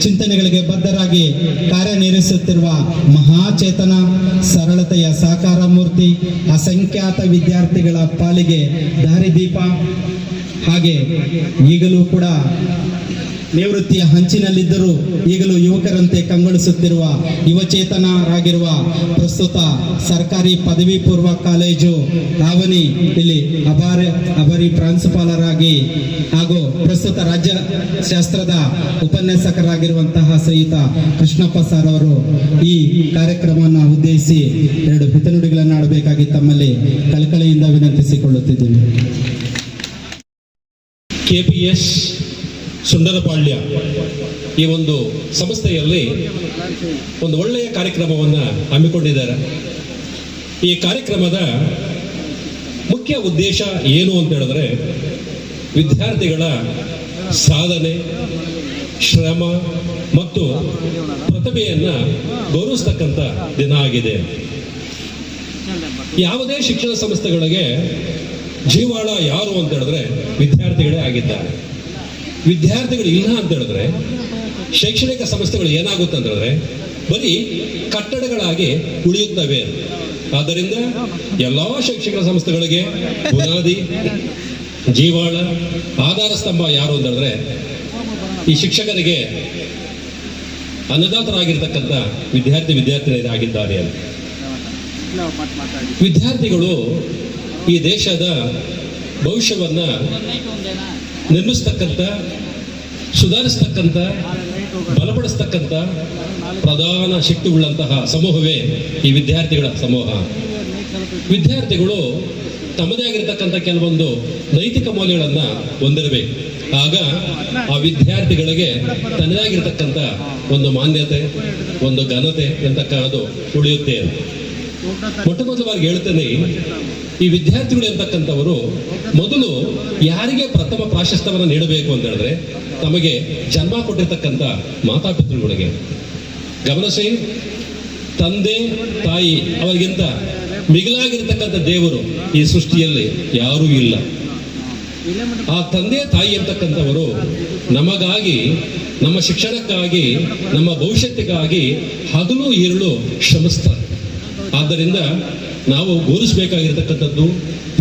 Speaker 5: ಚಿಂತನೆಗಳಿಗೆ ಬದ್ಧರಾಗಿ ಕಾರ್ಯನಿರ್ವಹಿಸುತ್ತಿರುವ ಮಹಾಚೇತನ, ಸರಳತೆಯ ಸಾಕಾರ ಮೂರ್ತಿ, ಅಸಂಖ್ಯಾತ ವಿದ್ಯಾರ್ಥಿಗಳ ಪಾಲಿಗೆ ದಾರಿದೀಪ. ಹಾಗೆ ಈಗಲೂ ಕೂಡ ನಿವೃತ್ತಿಯ ಹಂಚಿನಲ್ಲಿದ್ದರೂ ಈಗಲೂ ಯುವಕರಂತೆ ಕಂಗೊಳಿಸುತ್ತಿರುವ, ಯುವಚೇತನರಾಗಿರುವ ಪ್ರಸ್ತುತ ಸರ್ಕಾರಿ ಪದವಿ ಪೂರ್ವ ಕಾಲೇಜು ರಾವಣಿ ಇಲ್ಲಿ ಅಭಾರ, ಅಭಾರಿ ಪ್ರಾಂಶುಪಾಲರಾಗಿ ಹಾಗೂ ಪ್ರಸ್ತುತ ರಾಜ್ಯ ಶಾಸ್ತ್ರದ ಉಪನ್ಯಾಸಕರಾಗಿರುವಂತಹ ಶ್ರೀಯುತ ಕೃಷ್ಣಪ್ಪ ಸರ್ ಅವರು ಈ ಕಾರ್ಯಕ್ರಮವನ್ನು ಉದ್ದೇಶಿಸಿ ಎರಡು ಹಿತನುಡಿಗಳನ್ನು ಆಡಬೇಕಾಗಿ ತಮ್ಮಲ್ಲಿ ಕಳಕಳಿಯಿಂದ ವಿನಂತಿಸಿಕೊಳ್ಳುತ್ತಿದ್ದೇನೆ
Speaker 6: ಕೆಪಿಎಸ್ ಸುಂದರಪಾಳ್ಯ ಈ ಒಂದು ಸಂಸ್ಥೆಯಲ್ಲಿ ಒಂದು ಒಳ್ಳೆಯ ಕಾರ್ಯಕ್ರಮವನ್ನು ಹಮ್ಮಿಕೊಂಡಿದ್ದಾರೆ. ಈ ಕಾರ್ಯಕ್ರಮದ ಮುಖ್ಯ ಉದ್ದೇಶ ಏನು ಅಂತ ಹೇಳಿದ್ರೆ ವಿದ್ಯಾರ್ಥಿಗಳ ಸಾಧನೆ, ಶ್ರಮ ಮತ್ತು ಪ್ರತಿಭೆಯನ್ನು ಗೌರವಿಸ್ತಕ್ಕಂಥ ದಿನ ಆಗಿದೆ. ಯಾವುದೇ ಶಿಕ್ಷಣ ಸಂಸ್ಥೆಗಳಿಗೆ ಜೀವಾಳ ಯಾರು ಅಂತ ಹೇಳಿದ್ರೆ ವಿದ್ಯಾರ್ಥಿಗಳೇ ಆಗಿದ್ದಾರೆ. ವಿದ್ಯಾರ್ಥಿಗಳು ಇಲ್ಲ ಅಂತ ಹೇಳಿದ್ರೆ, ಶೈಕ್ಷಣಿಕ ಸಂಸ್ಥೆಗಳು ಏನಾಗುತ್ತೆ ಅಂತ ಹೇಳಿದ್ರೆ, ಬರೀ ಕಟ್ಟಡಗಳಾಗಿ ಉಳಿಯುತ್ತವೆ. ಆದ್ದರಿಂದ ಎಲ್ಲಾ ಶೈಕ್ಷಣಿಕ ಸಂಸ್ಥೆಗಳಿಗೆ ಬುನಾದಿ, ಜೀವಾಳ, ಆಧಾರ ಸ್ತಂಭ ಯಾರು ಅಂತ ಹೇಳಿದ್ರೆ, ಈ ಶಿಕ್ಷಕರಿಗೆ ಅನ್ನದಾತರಾಗಿರ್ತಕ್ಕಂಥ ವಿದ್ಯಾರ್ಥಿ ವಿದ್ಯಾರ್ಥಿನಿಯರಾಗಿದ್ದಾರೆ ಅಂತ. ವಿದ್ಯಾರ್ಥಿಗಳು ಈ ದೇಶದ ಭವಿಷ್ಯವನ್ನ ನಿರ್ಮಿಸ್ತಕ್ಕಂಥ, ಸುಧಾರಿಸ್ತಕ್ಕಂಥ, ಬಲಪಡಿಸ್ತಕ್ಕಂಥ ಪ್ರಧಾನ ಶಕ್ತಿ ಉಳ್ಳಂತಹ ಸಮೂಹವೇ ಈ ವಿದ್ಯಾರ್ಥಿಗಳ ಸಮೂಹ. ವಿದ್ಯಾರ್ಥಿಗಳು ತಮ್ಮದೇ ಆಗಿರತಕ್ಕಂಥ ಕೆಲವೊಂದು ನೈತಿಕ ಮೌಲ್ಯಗಳನ್ನು ಹೊಂದಿರಬೇಕು. ಆಗ ಆ ವಿದ್ಯಾರ್ಥಿಗಳಿಗೆ ತನ್ನದೇ ಆಗಿರತಕ್ಕಂಥ ಒಂದು ಮಾನ್ಯತೆ, ಒಂದು ಘನತೆ ಎಂತಕ್ಕದ್ದು ಉಳಿಯುತ್ತೆ. ಮೊಟ್ಟ ಮೊದಲವಾಗಿ ಹೇಳ್ತೇನೆ, ಈ ವಿದ್ಯಾರ್ಥಿಗಳು ಇರ್ತಕ್ಕಂಥವರು ಮೊದಲು ಯಾರಿಗೆ ಪ್ರಥಮ ಪ್ರಾಶಸ್ತ್ಯವನ್ನು ನೀಡಬೇಕು ಅಂತ ಹೇಳಿದ್ರೆ, ತಮಗೆ ಜನ್ಮ ಕೊಟ್ಟಿರ್ತಕ್ಕಂಥ ಮಾತಾಪಿತೃಗಳಿಗೆ. ಗಮನಿಸಿ ತಂದೆ, ತಾಯಿ, ಅವರಿಗಿಂತ ಮಿಗಿಲಾಗಿರ್ತಕ್ಕಂಥ ದೇವರು ಈ ಸೃಷ್ಟಿಯಲ್ಲಿ ಯಾರೂ ಇಲ್ಲ. ಆ ತಂದೆ, ತಾಯಿ ಅಂತಕ್ಕಂಥವರು ನಮಗಾಗಿ, ನಮ್ಮ ಶಿಕ್ಷಣಕ್ಕಾಗಿ, ನಮ್ಮ ಭವಿಷ್ಯಕ್ಕಾಗಿ ಹಗಲು, ಇರಲು ಶ್ರಮಿಸ್ತಾರೆ. ಆದ್ದರಿಂದ ನಾವು ಗೌರವಿಸಬೇಕಾಗಿರ್ತಕ್ಕಂಥದ್ದು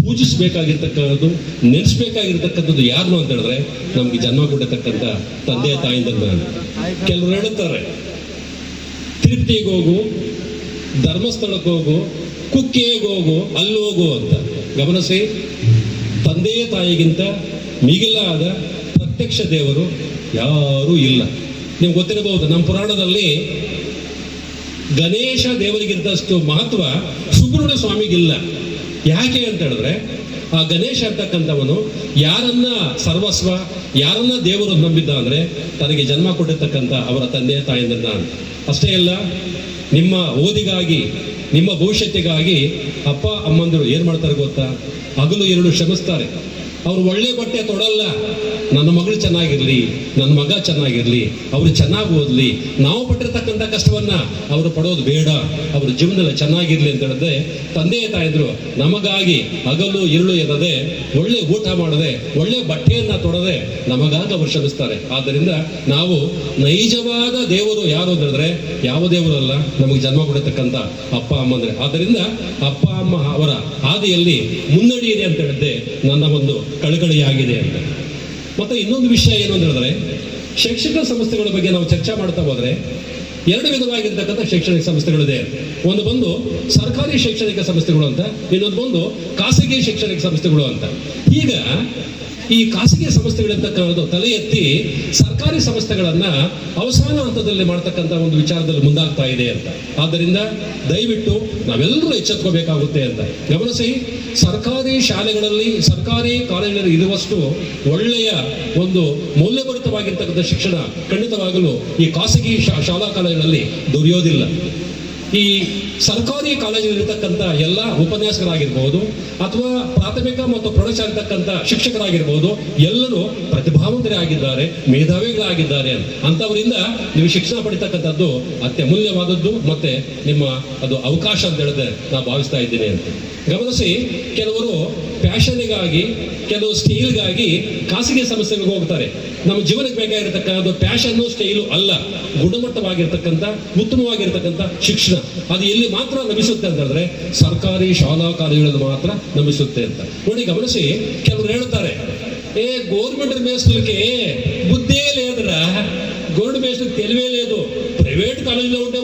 Speaker 6: ಪೂಜಿಸಬೇಕಾಗಿರ್ತಕ್ಕಂಥದ್ದು, ನೆನೆಸ್ಬೇಕಾಗಿರ್ತಕ್ಕಂಥದ್ದು ಯಾರು ಅಂತ ಹೇಳಿದ್ರೆ ನಮ್ಗೆ ಜನ್ಮ ಕೊಟ್ಟಿರ್ತಕ್ಕಂಥ ತಂದೆ ತಾಯಿಂದ ಕೆಲವರು ಹೇಳುತ್ತಾರೆ ತಿರುಪತಿಗೆ ಹೋಗು, ಧರ್ಮಸ್ಥಳಕ್ಕೆ ಹೋಗು, ಕುಕ್ಕೆಗೆ ಹೋಗು, ಅಲ್ಲಿ ಹೋಗು ಅಂತ. ಗಮನಿಸಿ ತಂದೆ, ತಾಯಿಗಿಂತ ಮಿಗಿಲಾದ ಪ್ರತ್ಯಕ್ಷ ದೇವರು ಯಾರೂ ಇಲ್ಲ. ನಿಮ್ಗೆ ಗೊತ್ತಿರಬಹುದು, ನಮ್ಮ ಪುರಾಣದಲ್ಲಿ ಗಣೇಶ ದೇವರಿಗಿಂತಷ್ಟು ಮಹತ್ವ ಸುಬ್ರಹ್ಮಣ್ಯ ಸ್ವಾಮಿಗಿಲ್ಲ. ಯಾಕೆ ಅಂತ ಹೇಳಿದ್ರೆ, ಆ ಗಣೇಶ ಅಂತಕ್ಕಂಥವನು ಯಾರನ್ನ ಸರ್ವಸ್ವ, ಯಾರನ್ನ ದೇವರು ನಂಬಿದ್ದ ಅಂದ್ರೆ ತನಗೆ ಜನ್ಮ ಕೊಟ್ಟಿರ್ತಕ್ಕಂಥ ಅವರ ತಂದೆ ತಾಯಿಂದನ್ನ ಅಷ್ಟೇ ಅಲ್ಲ, ನಿಮ್ಮ ಓದಿಗಾಗಿ, ನಿಮ್ಮ ಭವಿಷ್ಯತ್ತಿಗಾಗಿ ಅಪ್ಪ, ಅಮ್ಮಂದಿರು ಏನ್ ಮಾಡ್ತಾರೆ ಗೊತ್ತಾ? ಹಗಲು ಎರಡು ಶ್ರಮಿಸ್ತಾರೆ. ಅವ್ರು ಒಳ್ಳೆ ಬಟ್ಟೆ ತೊಡಲ್ಲ. ನನ್ನ ಮಗಳು ಚೆನ್ನಾಗಿರ್ಲಿ, ನನ್ನ ಮಗ ಚೆನ್ನಾಗಿರ್ಲಿ, ಅವರು ಚೆನ್ನಾಗಿ ಓದ್ಲಿ, ನಾವು ಪಟ್ಟಿರ್ತಕ್ಕಂಥ ಕಷ್ಟವನ್ನ ಅವರು ಪಡೋದು ಬೇಡ. ಅವ್ರ ಜೀವನದಲ್ಲಿ ಚೆನ್ನಾಗಿರ್ಲಿ ಅಂತ ಹೇಳಿದ್ರೆ ತಂದೆ ತಾಯಿದ್ರು ನಮಗಾಗಿ ಹಗಲು ಇರುಳು ಎನ್ನದೆ, ಒಳ್ಳೆ ಊಟ ಮಾಡದೆ, ಒಳ್ಳೆ ಬಟ್ಟೆಯನ್ನ ತೊಡದೆ ನಮಗಾಗಿ ಅವರು ಶ್ರಮಿಸ್ತಾರೆ. ಆದ್ದರಿಂದ ನಾವು ನೈಜವಾದ ದೇವರು ಯಾರು ಅಂತ ಹೇಳಿದ್ರೆ ಯಾವ ದೇವರು ಅಲ್ಲ, ನಮಗೆ ಜನ್ಮ ಕೊಡತಕ್ಕಂಥ ಅಪ್ಪ, ಅಮ್ಮ ಅಂದ್ರೆ. ಆದ್ದರಿಂದ ಅಪ್ಪ, ಅಮ್ಮ ಅವರ ಹಾದಿಯಲ್ಲಿ ಮುನ್ನಡೆಯಿದೆ ಅಂತ ಹೇಳಿದ್ದೆ ನನ್ನ ಒಂದು ಕಳಕಳಿಯಾಗಿದೆ ಅಂತ. ಮತ್ತೆ ಇನ್ನೊಂದು ವಿಷಯ ಏನು ಅಂತ ಹೇಳಿದ್ರೆ, ಶೈಕ್ಷಣಿಕ ಸಂಸ್ಥೆಗಳ ಬಗ್ಗೆ ನಾವು ಚರ್ಚೆ ಮಾಡ್ತಾ ಹೋದ್ರೆ, ಎರಡು ವಿಧವಾಗಿರ್ತಕ್ಕಂಥ ಶೈಕ್ಷಣಿಕ ಸಂಸ್ಥೆಗಳಿದೆ. ಒಂದು ಬಂದು ಸರ್ಕಾರಿ ಶೈಕ್ಷಣಿಕ ಸಂಸ್ಥೆಗಳು ಅಂತ, ಇನ್ನೊಂದು ಬಂದು ಖಾಸಗಿ ಶೈಕ್ಷಣಿಕ ಸಂಸ್ಥೆಗಳು ಅಂತ. ಈಗ ಈ ಖಾಸಗಿ ಸಂಸ್ಥೆಗಳಿರ್ತಕ್ಕಂಥದ್ದು ತಲೆ ಎತ್ತಿ ಸರ್ಕಾರಿ ಸಂಸ್ಥೆಗಳನ್ನ ಅವಸಾನ ಹಂತದಲ್ಲಿ ಮಾಡ್ತಕ್ಕಂಥ ಒಂದು ವಿಚಾರದಲ್ಲಿ ಮುಂದಾಗ್ತಾ ಇದೆ ಅಂತ. ಆದ್ದರಿಂದ ದಯವಿಟ್ಟು ನಾವೆಲ್ಲರೂ ಎಚ್ಚೆತ್ಕೋಬೇಕಾಗುತ್ತೆ ಅಂತ. ಗಮನಿಸಿ, ಸರ್ಕಾರಿ ಶಾಲೆಗಳಲ್ಲಿ, ಸರ್ಕಾರಿ ಕಾಲೇಜುಗಳಲ್ಲಿ ಇರುವಷ್ಟು ಒಳ್ಳೆಯ ಒಂದು ಮೌಲ್ಯಭರಿತವಾಗಿರ್ತಕ್ಕಂಥ ಶಿಕ್ಷಣ ಖಂಡಿತವಾಗಲು ಈ ಖಾಸಗಿ ಶಾಲಾ ಕಾಲೇಜಿನಲ್ಲಿ ದೊರೆಯೋದಿಲ್ಲ. ಈ ಸರ್ಕಾರಿ ಕಾಲೇಜಿನಲ್ಲಿರ್ತಕ್ಕಂಥ ಎಲ್ಲ ಉಪನ್ಯಾಸಕರಾಗಿರ್ಬೋದು ಅಥವಾ ಪ್ರಾಥಮಿಕ ಮತ್ತು ಪ್ರೌಢಶಾಲಿರ್ತಕ್ಕಂಥ ಶಿಕ್ಷಕರಾಗಿರ್ಬೋದು, ಎಲ್ಲರೂ ಪ್ರತಿಭಾವಂತರೇ ಆಗಿದ್ದಾರೆ, ಮೇಧಾವಿಗಳಾಗಿದ್ದಾರೆ ಅಂತವರಿಂದ ನೀವು ಶಿಕ್ಷಣ ಪಡಿತಕ್ಕಂಥದ್ದು ಅತ್ಯಮೂಲ್ಯವಾದದ್ದು ಮತ್ತೆ ನಿಮ್ಮ ಅದು ಅವಕಾಶ ಅಂತ ಹೇಳಿದ್ರೆ ನಾ ಭಾವಿಸ್ತಾ ಇದ್ದೀನಿ ಅಂತ. ಗಮನಿಸಿ, ಕೆಲವರು ಪ್ಯಾಷನ್ಗಾಗಿ ಕೆಲವು ಸ್ಟೈಲ್ಗಾಗಿ ಖಾಸಗಿ ಸಂಸ್ಥೆಗಳಿಗೆ ಹೋಗ್ತಾರೆ. ನಮ್ಮ ಜೀವನಕ್ಕೆ ಬೇಕಾಗಿರ್ತಕ್ಕಂಥ ಪ್ಯಾಷನ್ನು ಸ್ಟೈಲು ಅಲ್ಲ. ಗುಣಮಟ್ಟವಾಗಿರ್ತಕ್ಕಂಥ, ಉತ್ತಮವಾಗಿರ್ತಕ್ಕಂಥ ಶಿಕ್ಷಣ. ಅದು ಎಲ್ಲಿ ಮಾತ್ರ ಲಭಿಸುತ್ತೆ ಅಂತ ಹೇಳಿದ್ರೆ ಸರ್ಕಾರಿ ಶಾಲಾ ಕಾಲೇಜುಗಳಲ್ಲಿ ಮಾತ್ರ ಲಭಿಸುತ್ತೆ ಅಂತ ನೋಡಿ ಗಮನಿಸಿ ಕೆಲವರು ಹೇಳ್ತಾರೆ ఏ గవర్నమెంట్ మేస్తులకి బుద్ధే లేదురా గవర్నమెంట్ మేస్తులకి తెలివే లేదు ಪ್ರೈವೇಟ್ ಕಾಲೇಜಲ್ಲಿ ఉండే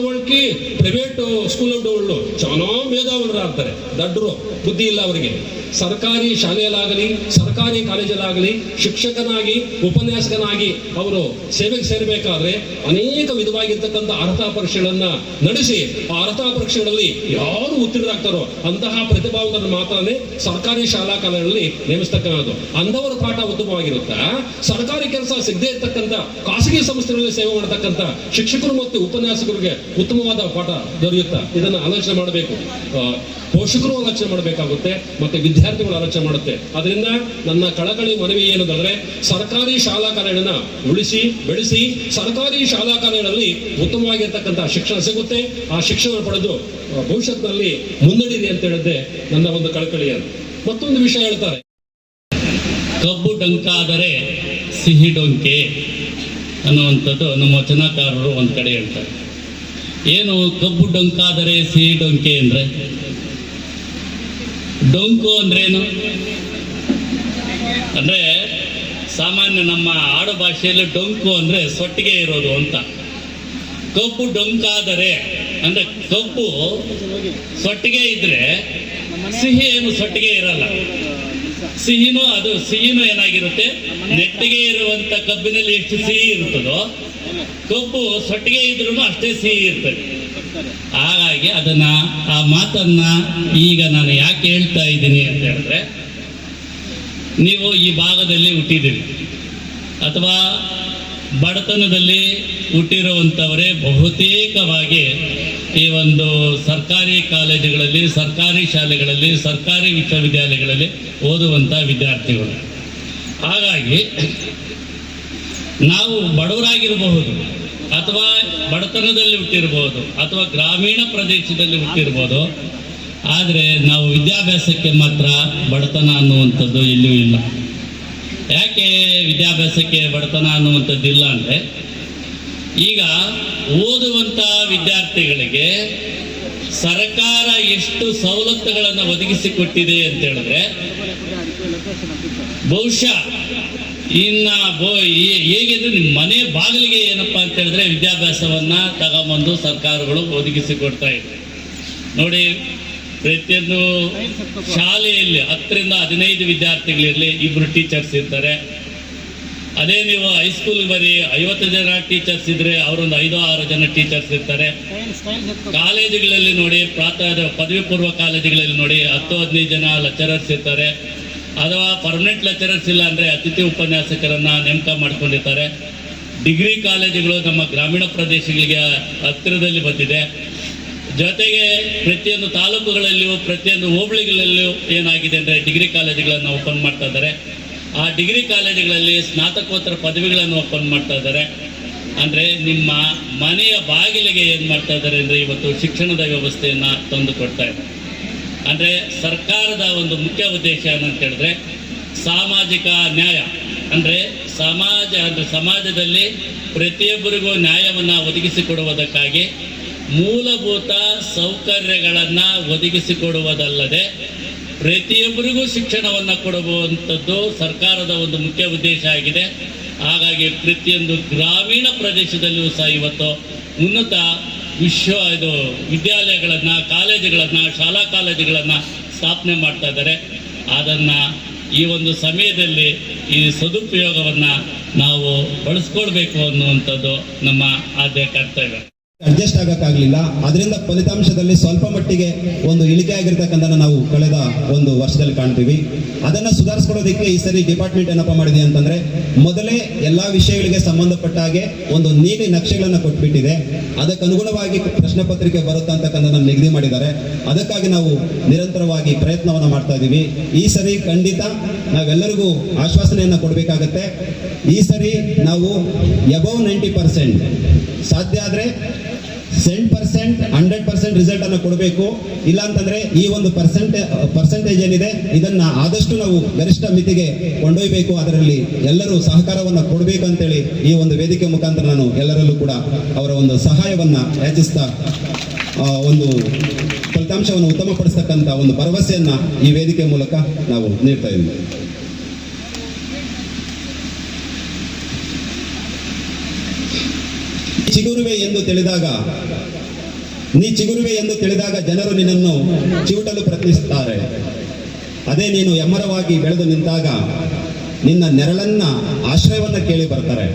Speaker 6: ಪ್ರೈವೇಟ್ ಸ್ಕೂಲ್ ಉಂಟು ಚಾನಾ ಮೇಧಾವುಲರಾಗ್ತಾರೆ ದಡ್ಡರು ಬುದ್ಧಿ ಇಲ್ಲ ಅವರಿಗೆ. ಸರ್ಕಾರಿ ಶಾಲೆಯಲ್ಲಾಗಲಿ, ಸರ್ಕಾರಿ ಕಾಲೇಜಲ್ಲಾಗಲಿ, ಶಿಕ್ಷಕನಾಗಿ, ಉಪನ್ಯಾಸಕನಾಗಿ ಅವರು ಸೇವೆಗೆ ಸೇರಬೇಕಾದ್ರೆ ಅನೇಕ ವಿಧವಾಗಿರ್ತಕ್ಕಂಥ ಅರ್ಹತಾ ಪರೀಕ್ಷೆಗಳನ್ನ ನಡೆಸಿ, ಆ ಅರ್ಹತಾ ಪರೀಕ್ಷೆಗಳಲ್ಲಿ ಯಾರು ಉತ್ತೀರ್ಣರಾಗ್ತಾರೋ ಅಂತಹ ಪ್ರತಿಭಾವಂತರನ್ನು ಮಾತ್ರನೇ ಸರ್ಕಾರಿ ಶಾಲಾ ಕಾಲೇಜಲ್ಲಿ ನೇಮಿಸ್ತಕ್ಕಂಥದ್ದು. ಅಂದವರ ಪಾಠ ಉತ್ತಮವಾಗಿರುತ್ತಾ? ಸರ್ಕಾರಿ ಕೆಲಸ ಸಿಗದೇ ಇರ್ತಕ್ಕಂಥ ಖಾಸಗಿ ಸಂಸ್ಥೆಗಳಲ್ಲಿ ಸೇವೆ ಮಾಡತಕ್ಕಂಥ ಶಿಕ್ಷಕರು ಮತ್ತು ಉಪನ್ಯಾಸಕರಿಗೆ ಉತ್ತಮವಾದ ಪಾಠ ದೊರೆಯುತ್ತಾ? ಇದನ್ನು ಆಲೋಚನೆ ಮಾಡಬೇಕು. ಪೋಷಕರು ಆಲೋಚನೆ ಮಾಡಬೇಕಾಗುತ್ತೆ, ಮತ್ತೆ ವಿದ್ಯಾರ್ಥಿಗಳು ಆಲೋಚನೆ ಮಾಡುತ್ತೆ. ಅದರಿಂದ ನನ್ನ ಕಳಕಳಿ ಮನವಿ ಏನಂದ್ರೆ ಸರ್ಕಾರಿ ಶಾಲಾ ಕಾಲೇಜನ್ನ ಉಳಿಸಿ, ಬೆಳೆಸಿ, ಸರ್ಕಾರಿ ಶಾಲಾ ಕಾಲೇಜಲ್ಲಿ ಉತ್ತಮವಾಗಿರ್ತಕ್ಕಂತಹ ಶಿಕ್ಷಣ ಸಿಗುತ್ತೆ. ಆ ಶಿಕ್ಷಣ ಪಡೆದು ಭವಿಷ್ಯತ್ನಲ್ಲಿ ಮುನ್ನಡೀರಿ ಅಂತ ಹೇಳಿದ್ದೆ ನನ್ನ ಒಂದು ಕಳಕಳಿ ಅಂತ ಮತ್ತೊಂದು ವಿಷಯ ಹೇಳ್ತಾರೆ.
Speaker 7: ಕಬ್ಬು ಡೊಂಕಾದರೆ ಸಿಹಿ ಡೊಂಕೆ. ಅನ್ನುವಂಥದ್ದು ನಮ್ಮ ವಚನಕಾರರು ಒಂದು ಕಡೆ ಹೇಳ್ತಾರೆ. ಏನು ಕಬ್ಬು ಡೊಂಕಾದರೆ ಸಿಹಿ ಡೊಂಕೆ ಅಂದರೆ? ಡೊಂಕು ಅಂದ್ರೇನು? ಅಂದರೆ ಸಾಮಾನ್ಯ ನಮ್ಮ ಆಡು ಭಾಷೆಯಲ್ಲಿ ಡೊಂಕು ಅಂದರೆ ಸೊಟ್ಟಿಗೆ ಇರೋದು ಅಂತ. ಕಬ್ಬು ಡೊಂಕಾದರೆ, ಅಂದರೆ ಕಬ್ಬು ಸೊಟ್ಟಿಗೆ ಇದ್ರೆ ಸಿಹಿ ಏನು ಸೊಟ್ಟಿಗೆ ಇರಲ್ಲ. ಸಿಹಿನೂ ಅದು ಸಿಹಿನೂ ಏನಾಗಿರುತ್ತೆ? ನೆಟ್ಟಿಗೆ ಇರುವಂತ ಕಬ್ಬಿನಲ್ಲಿ ಎಷ್ಟು ಸಿಹಿ ಇರುತ್ತದೋ ಕಬ್ಬು ಸೊಟ್ಟಿಗೆ ಇದ್ರೂ ಅಷ್ಟೇ ಸಿಹಿ ಇರ್ತದೆ. ಹಾಗಾಗಿ ಅದನ್ನ, ಆ ಮಾತನ್ನ ಈಗ ನಾನು ಯಾಕೆ ಹೇಳ್ತಾ ಇದ್ದೀನಿ ಅಂತ ಹೇಳಿದ್ರೆ, ನೀವು ಈ ಭಾಗದಲ್ಲಿ ಹುಟ್ಟಿದ್ದೀರಿ. ಅಥವಾ ಬಡತನದಲ್ಲಿ ಹುಟ್ಟಿರುವಂಥವರೇ ಬಹುತೇಕವಾಗಿ ಈ ಒಂದು ಸರ್ಕಾರಿ ಕಾಲೇಜುಗಳಲ್ಲಿ, ಸರ್ಕಾರಿ ಶಾಲೆಗಳಲ್ಲಿ, ಸರ್ಕಾರಿ ವಿಶ್ವವಿದ್ಯಾಲಯಗಳಲ್ಲಿ ಓದುವಂಥ ವಿದ್ಯಾರ್ಥಿಗಳು. ಹಾಗಾಗಿ ನಾವು ಬಡವರಾಗಿರಬಹುದು ಅಥವಾ ಬಡತನದಲ್ಲಿ ಹುಟ್ಟಿರ್ಬೋದು ಅಥವಾ ಗ್ರಾಮೀಣ ಪ್ರದೇಶದಲ್ಲಿ ಹುಟ್ಟಿರ್ಬೋದು ಆದರೆ ನಾವು ವಿದ್ಯಾಭ್ಯಾಸಕ್ಕೆ ಮಾತ್ರ ಬಡತನ ಅನ್ನುವಂಥದ್ದು ಇಲ್ಲೂ ಇಲ್ಲ. ಯಾಕೆ ವಿದ್ಯಾಭ್ಯಾಸಕ್ಕೆ ಬಡತನ ಅನ್ನುವಂಥದ್ದು ಇಲ್ಲ ಅಂದರೆ ಈಗ ಓದುವಂಥ ವಿದ್ಯಾರ್ಥಿಗಳಿಗೆ ಸರ್ಕಾರ ಎಷ್ಟು ಸವಲತ್ತುಗಳನ್ನು ಒದಗಿಸಿಕೊಟ್ಟಿದೆ ಅಂತ ಹೇಳಿದ್ರೆ ಬಹುಶಃ ಇನ್ನ ಹೇಗಿದ್ರೆ ನಿಮ್ಮ ಮನೆ ಬಾಗಿಲಿಗೆ ಏನಪ್ಪಾ ಅಂತ ಹೇಳಿದ್ರೆ ವಿದ್ಯಾಭ್ಯಾಸವನ್ನ ತಗೊಂಬಂದು ಸರ್ಕಾರಗಳು ಒದಗಿಸಿಕೊಡ್ತಾ ಇದೆ. ನೋಡಿ ಪ್ರತಿಯೊಂದು ಶಾಲೆಯಲ್ಲಿ ಹತ್ತರಿಂದ ಹದಿನೈದು ವಿದ್ಯಾರ್ಥಿಗಳಿರಲಿ ಇಬ್ರು ಟೀಚರ್ಸ್ ಇರ್ತಾರೆ. ಅದೇ ನೀವು ಹೈಸ್ಕೂಲ್ ಬರೀ ಐವತ್ತು ಜನ ಟೀಚರ್ಸ್ ಇದ್ರೆ ಅವರೊಂದು ಐದು, ಆರು ಜನ ಟೀಚರ್ಸ್ ಇರ್ತಾರೆ. ಕಾಲೇಜುಗಳಲ್ಲಿ ನೋಡಿ ಪ್ರಾತಃ ಪದವಿ ಪೂರ್ವ ಕಾಲೇಜುಗಳಲ್ಲಿ ನೋಡಿ, ಹತ್ತು, ಹದಿನೈದು ಜನ ಲೆಕ್ಚರರ್ಸ್ ಇರ್ತಾರೆ. ಅಥವಾ ಪರ್ಮನೆಂಟ್ ಲೆಕ್ಚರರ್ಸ್ ಇಲ್ಲ ಅಂದರೆ ಅತಿಥಿ ಉಪನ್ಯಾಸಕರನ್ನ ನೇಮಕ ಮಾಡ್ಕೊಂಡಿರ್ತಾರೆ. ಡಿಗ್ರಿ ಕಾಲೇಜುಗಳು ನಮ್ಮ ಗ್ರಾಮೀಣ ಪ್ರದೇಶಗಳಿಗೆ ಹತ್ತಿರದಲ್ಲಿ ಬಂದಿದೆ. ಜೊತೆಗೆ ಪ್ರತಿಯೊಂದು ತಾಲೂಕುಗಳಲ್ಲಿಯೂ, ಪ್ರತಿಯೊಂದು ಹೋಬಳಿಗಳಲ್ಲಿಯೂ ಏನಾಗಿದೆ ಅಂದರೆ ಡಿಗ್ರಿ ಕಾಲೇಜುಗಳನ್ನು ಓಪನ್ ಮಾಡ್ತಾ ಇದ್ದಾರೆ. ಆ ಡಿಗ್ರಿ ಕಾಲೇಜುಗಳಲ್ಲಿ ಸ್ನಾತಕೋತ್ತರ ಪದವಿಗಳನ್ನು ಓಪನ್ ಮಾಡ್ತಾ ಇದ್ದಾರೆ. ಅಂದರೆ ನಿಮ್ಮ ಮನೆಯ ಬಾಗಿಲಿಗೆ ಏನು ಮಾಡ್ತಾ ಇದ್ದಾರೆ ಅಂದರೆ ಇವತ್ತು ಶಿಕ್ಷಣದ ವ್ಯವಸ್ಥೆಯನ್ನು ತಂದು ಕೊಡ್ತಾ ಇದೆ. ಅಂದರೆ ಸರ್ಕಾರದ ಒಂದು ಮುಖ್ಯ ಉದ್ದೇಶ ಏನಂತ ಹೇಳಿದ್ರೆ ಸಾಮಾಜಿಕ ನ್ಯಾಯ. ಅಂದರೆ ಸಮಾಜ, ಅಂದರೆ ಸಮಾಜದಲ್ಲಿ ಪ್ರತಿಯೊಬ್ಬರಿಗೂ ನ್ಯಾಯವನ್ನು ಒದಗಿಸಿಕೊಡುವುದಕ್ಕಾಗಿ ಮೂಲಭೂತ ಸೌಕರ್ಯಗಳನ್ನು ಒದಗಿಸಿಕೊಡುವುದಲ್ಲದೆ ಪ್ರತಿಯೊಬ್ಬರಿಗೂ ಶಿಕ್ಷಣವನ್ನು ಕೊಡುವಂಥದ್ದು ಸರ್ಕಾರದ ಒಂದು ಮುಖ್ಯ ಉದ್ದೇಶ ಆಗಿದೆ. ಹಾಗಾಗಿ ಪ್ರತಿಯೊಂದು ಗ್ರಾಮೀಣ ಪ್ರದೇಶದಲ್ಲಿಯೂ ಸಹ ಇವತ್ತು ಉನ್ನತ ವಿಶ್ವ ಇದು ವಿದ್ಯಾಲಯಗಳನ್ನು, ಕಾಲೇಜುಗಳನ್ನು, ಶಾಲಾ ಕಾಲೇಜುಗಳನ್ನು ಸ್ಥಾಪನೆ ಮಾಡ್ತಾ ಇದ್ದಾರೆ. ಅದನ್ನು ಈ ಒಂದು ಸಮಯದಲ್ಲಿ ಈ ಸದುಪಯೋಗವನ್ನು ನಾವು ಬಳಸ್ಕೊಳ್ಬೇಕು ಅನ್ನುವಂಥದ್ದು ನಮ್ಮ ಆದ್ಯ ಕರ್ತವ್ಯ.
Speaker 1: ಅಡ್ಜಸ್ಟ್ ಆಗೋಕ್ಕಾಗಲಿಲ್ಲ. ಅದರಿಂದ ಫಲಿತಾಂಶದಲ್ಲಿ ಸ್ವಲ್ಪ ಮಟ್ಟಿಗೆ ಒಂದು ಇಳಿಕೆ ಆಗಿರ್ತಕ್ಕಂಥ ನಾವು ಕಳೆದ ಒಂದು ವರ್ಷದಲ್ಲಿ ಕಾಣ್ತೀವಿ. ಅದನ್ನ ಸುಧಾರಿಸ್ಕೊಳ್ಳೋದಕ್ಕೆ ಈ ಸರಿ ಡಿಪಾರ್ಟ್ಮೆಂಟ್ ಏನಪ್ಪ ಮಾಡಿದೆ ಅಂತಂದ್ರೆ, ಮೊದಲೇ ಎಲ್ಲಾ ವಿಷಯಗಳಿಗೆ ಸಂಬಂಧಪಟ್ಟ ಹಾಗೆ ಒಂದು ನೀಲಿ ನಕ್ಷೆಗಳನ್ನು ಕೊಟ್ಬಿಟ್ಟಿದೆ. ಅದಕ್ಕೆ ಅನುಗುಣವಾಗಿ ಪ್ರಶ್ನೆ ಪತ್ರಿಕೆ ಬರುತ್ತಾ ಅಂತಕ್ಕಂಥ ನಿಗದಿ ಮಾಡಿದ್ದಾರೆ. ಅದಕ್ಕಾಗಿ ನಾವು ನಿರಂತರವಾಗಿ ಪ್ರಯತ್ನವನ್ನು ಮಾಡ್ತಾ ಇದ್ದೀವಿ ಈ ಸರಿ ಖಂಡಿತ ನಾವೆಲ್ಲರಿಗೂ ಆಶ್ವಾಸನೆಯನ್ನ ಕೊಡಬೇಕಾಗತ್ತೆ. ಈ ಸರಿ ನಾವು ಎಬವ್ ನೈಂಟಿ ಪರ್ಸೆಂಟ್ ಸಾಧ್ಯ ಆದ್ರೆ cent percent hundred percent result ಅನ್ನು ಕೊಡಬೇಕು. ಇಲ್ಲ ಅಂತಂದ್ರೆ ಈ ಒಂದು ಪರ್ಸೆಂಟ್ ಪರ್ಸೆಂಟೇಜ್ ಏನಿದೆ, ಇದನ್ನ ಆದಷ್ಟು ನಾವು ಗರಿಷ್ಠ ಮಿತಿಗೆ ಕೊಂಡೊಯ್ಬೇಕು. ಅದರಲ್ಲಿ ಎಲ್ಲರೂ ಸಹಕಾರವನ್ನ ಕೊಡಬೇಕು ಅಂತೇಳಿ ಈ ಒಂದು ವೇದಿಕೆ ಮುಖಾಂತರ ನಾನು ಎಲ್ಲರಲ್ಲೂ ಕೂಡ ಅವರ ಒಂದು ಸಹಾಯವನ್ನ ಯಾಚಿಸ್ತಾ ಒಂದು ಫಲಿತಾಂಶವನ್ನು ಉತ್ತಮಪಡಿಸ್ತಕ್ಕಂಥ ಒಂದು ಭರವಸೆಯನ್ನ ಈ ವೇದಿಕೆ ಮೂಲಕ ನಾವು ನೀಡ್ತಾ ಇದ್ದೀವಿ. ಚಿಗುರುವೆ ಎಂದು ತಿಳಿದಾಗ, ನೀ ಚಿಗುರುವೆ ಎಂದು ತಿಳಿದಾಗ ಜನರು ನಿನ್ನನ್ನು ಚಿವುಟಲು ಪ್ರಯತ್ನಿಸುತ್ತಾರೆ. ಅದೇ ನೀನು ಎಮ್ಮರವಾಗಿ ಬೆಳೆದು ನಿಂತಾಗ ನಿನ್ನ ನೆರಳನ್ನ ಆಶ್ರಯವನ್ನ ಕೇಳಿ ಬರ್ತಾರೆ.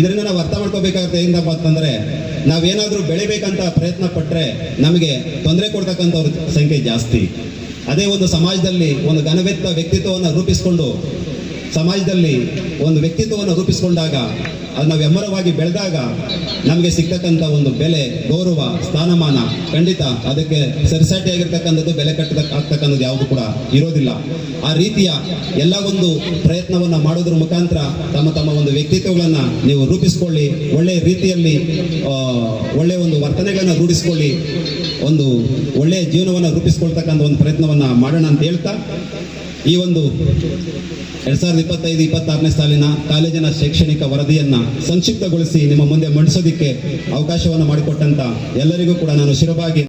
Speaker 1: ಇದರಿಂದ ನಾವು ಅರ್ಥ ಮಾಡ್ಕೋಬೇಕಾಗುತ್ತೆ ಏನಪ್ಪ ಅಂತಂದ್ರೆ, ನಾವೇನಾದ್ರೂ ಬೆಳಿಬೇಕಂತ ಪ್ರಯತ್ನ ಪಟ್ಟರೆ ನಮಗೆ ತೊಂದರೆ ಕೊಡ್ತಕ್ಕಂಥವ್ರ ಸಂಖ್ಯೆ ಜಾಸ್ತಿ. ಅದೇ ಒಂದು ಸಮಾಜದಲ್ಲಿ ಒಂದು ಘನವೆತ್ತ ವ್ಯಕ್ತಿತ್ವವನ್ನು ರೂಪಿಸಿಕೊಂಡು, ಸಮಾಜದಲ್ಲಿ ಒಂದು ವ್ಯಕ್ತಿತ್ವವನ್ನು ರೂಪಿಸಿಕೊಂಡಾಗ ಅದು ನಾವು ಎಮ್ಮರವಾಗಿ ಬೆಳೆದಾಗ ನಮಗೆ ಸಿಗ್ತಕ್ಕಂಥ ಒಂದು ಬೆಲೆ, ಗೌರವ, ಸ್ಥಾನಮಾನ ಖಂಡಿತ ಅದಕ್ಕೆ ಸರಿಸಾಟಿಯಾಗಿರ್ತಕ್ಕಂಥದ್ದು, ಬೆಲೆ ಕಟ್ಟದ ಆಗ್ತಕ್ಕಂಥದ್ದು ಯಾವುದು ಕೂಡ ಇರೋದಿಲ್ಲ. ಆ ರೀತಿಯ ಎಲ್ಲ ಒಂದು ಪ್ರಯತ್ನವನ್ನ ಮಾಡೋದ್ರ ಮುಖಾಂತರ ತಮ್ಮ ತಮ್ಮ ಒಂದು ವ್ಯಕ್ತಿತ್ವಗಳನ್ನ ನೀವು ರೂಪಿಸ್ಕೊಳ್ಳಿ ಒಳ್ಳೆಯ ರೀತಿಯಲ್ಲಿ ಒಳ್ಳೆಯ ಒಂದು ವರ್ತನೆಗಳನ್ನ ರೂಢಿಸ್ಕೊಳ್ಳಿ, ಒಂದು ಒಳ್ಳೆಯ ಜೀವನವನ್ನು ರೂಪಿಸ್ಕೊಳ್ತಕ್ಕಂಥ ಒಂದು ಪ್ರಯತ್ನವನ್ನ ಮಾಡೋಣ ಅಂತ ಹೇಳ್ತಾ ಈ ಒಂದು ಎರಡ್ ಸಾವಿರದ ಇಪ್ಪತ್ತೈದು, ಇಪ್ಪತ್ತಾರನೇ ಸಾಲಿನ ಕಾಲೇಜಿನ ಶೈಕ್ಷಣಿಕ ವರದಿಯನ್ನ ಸಂಕ್ಷಿಪ್ತಗೊಳಿಸಿ ನಿಮ್ಮ ಮುಂದೆ ಮಂಡಿಸೋದಿಕ್ಕೆ ಅವಕಾಶವನ್ನು ಮಾಡಿಕೊಟ್ಟಂತ ಎಲ್ಲರಿಗೂ ಕೂಡ ನಾನು ಶಿರವಾಗಿ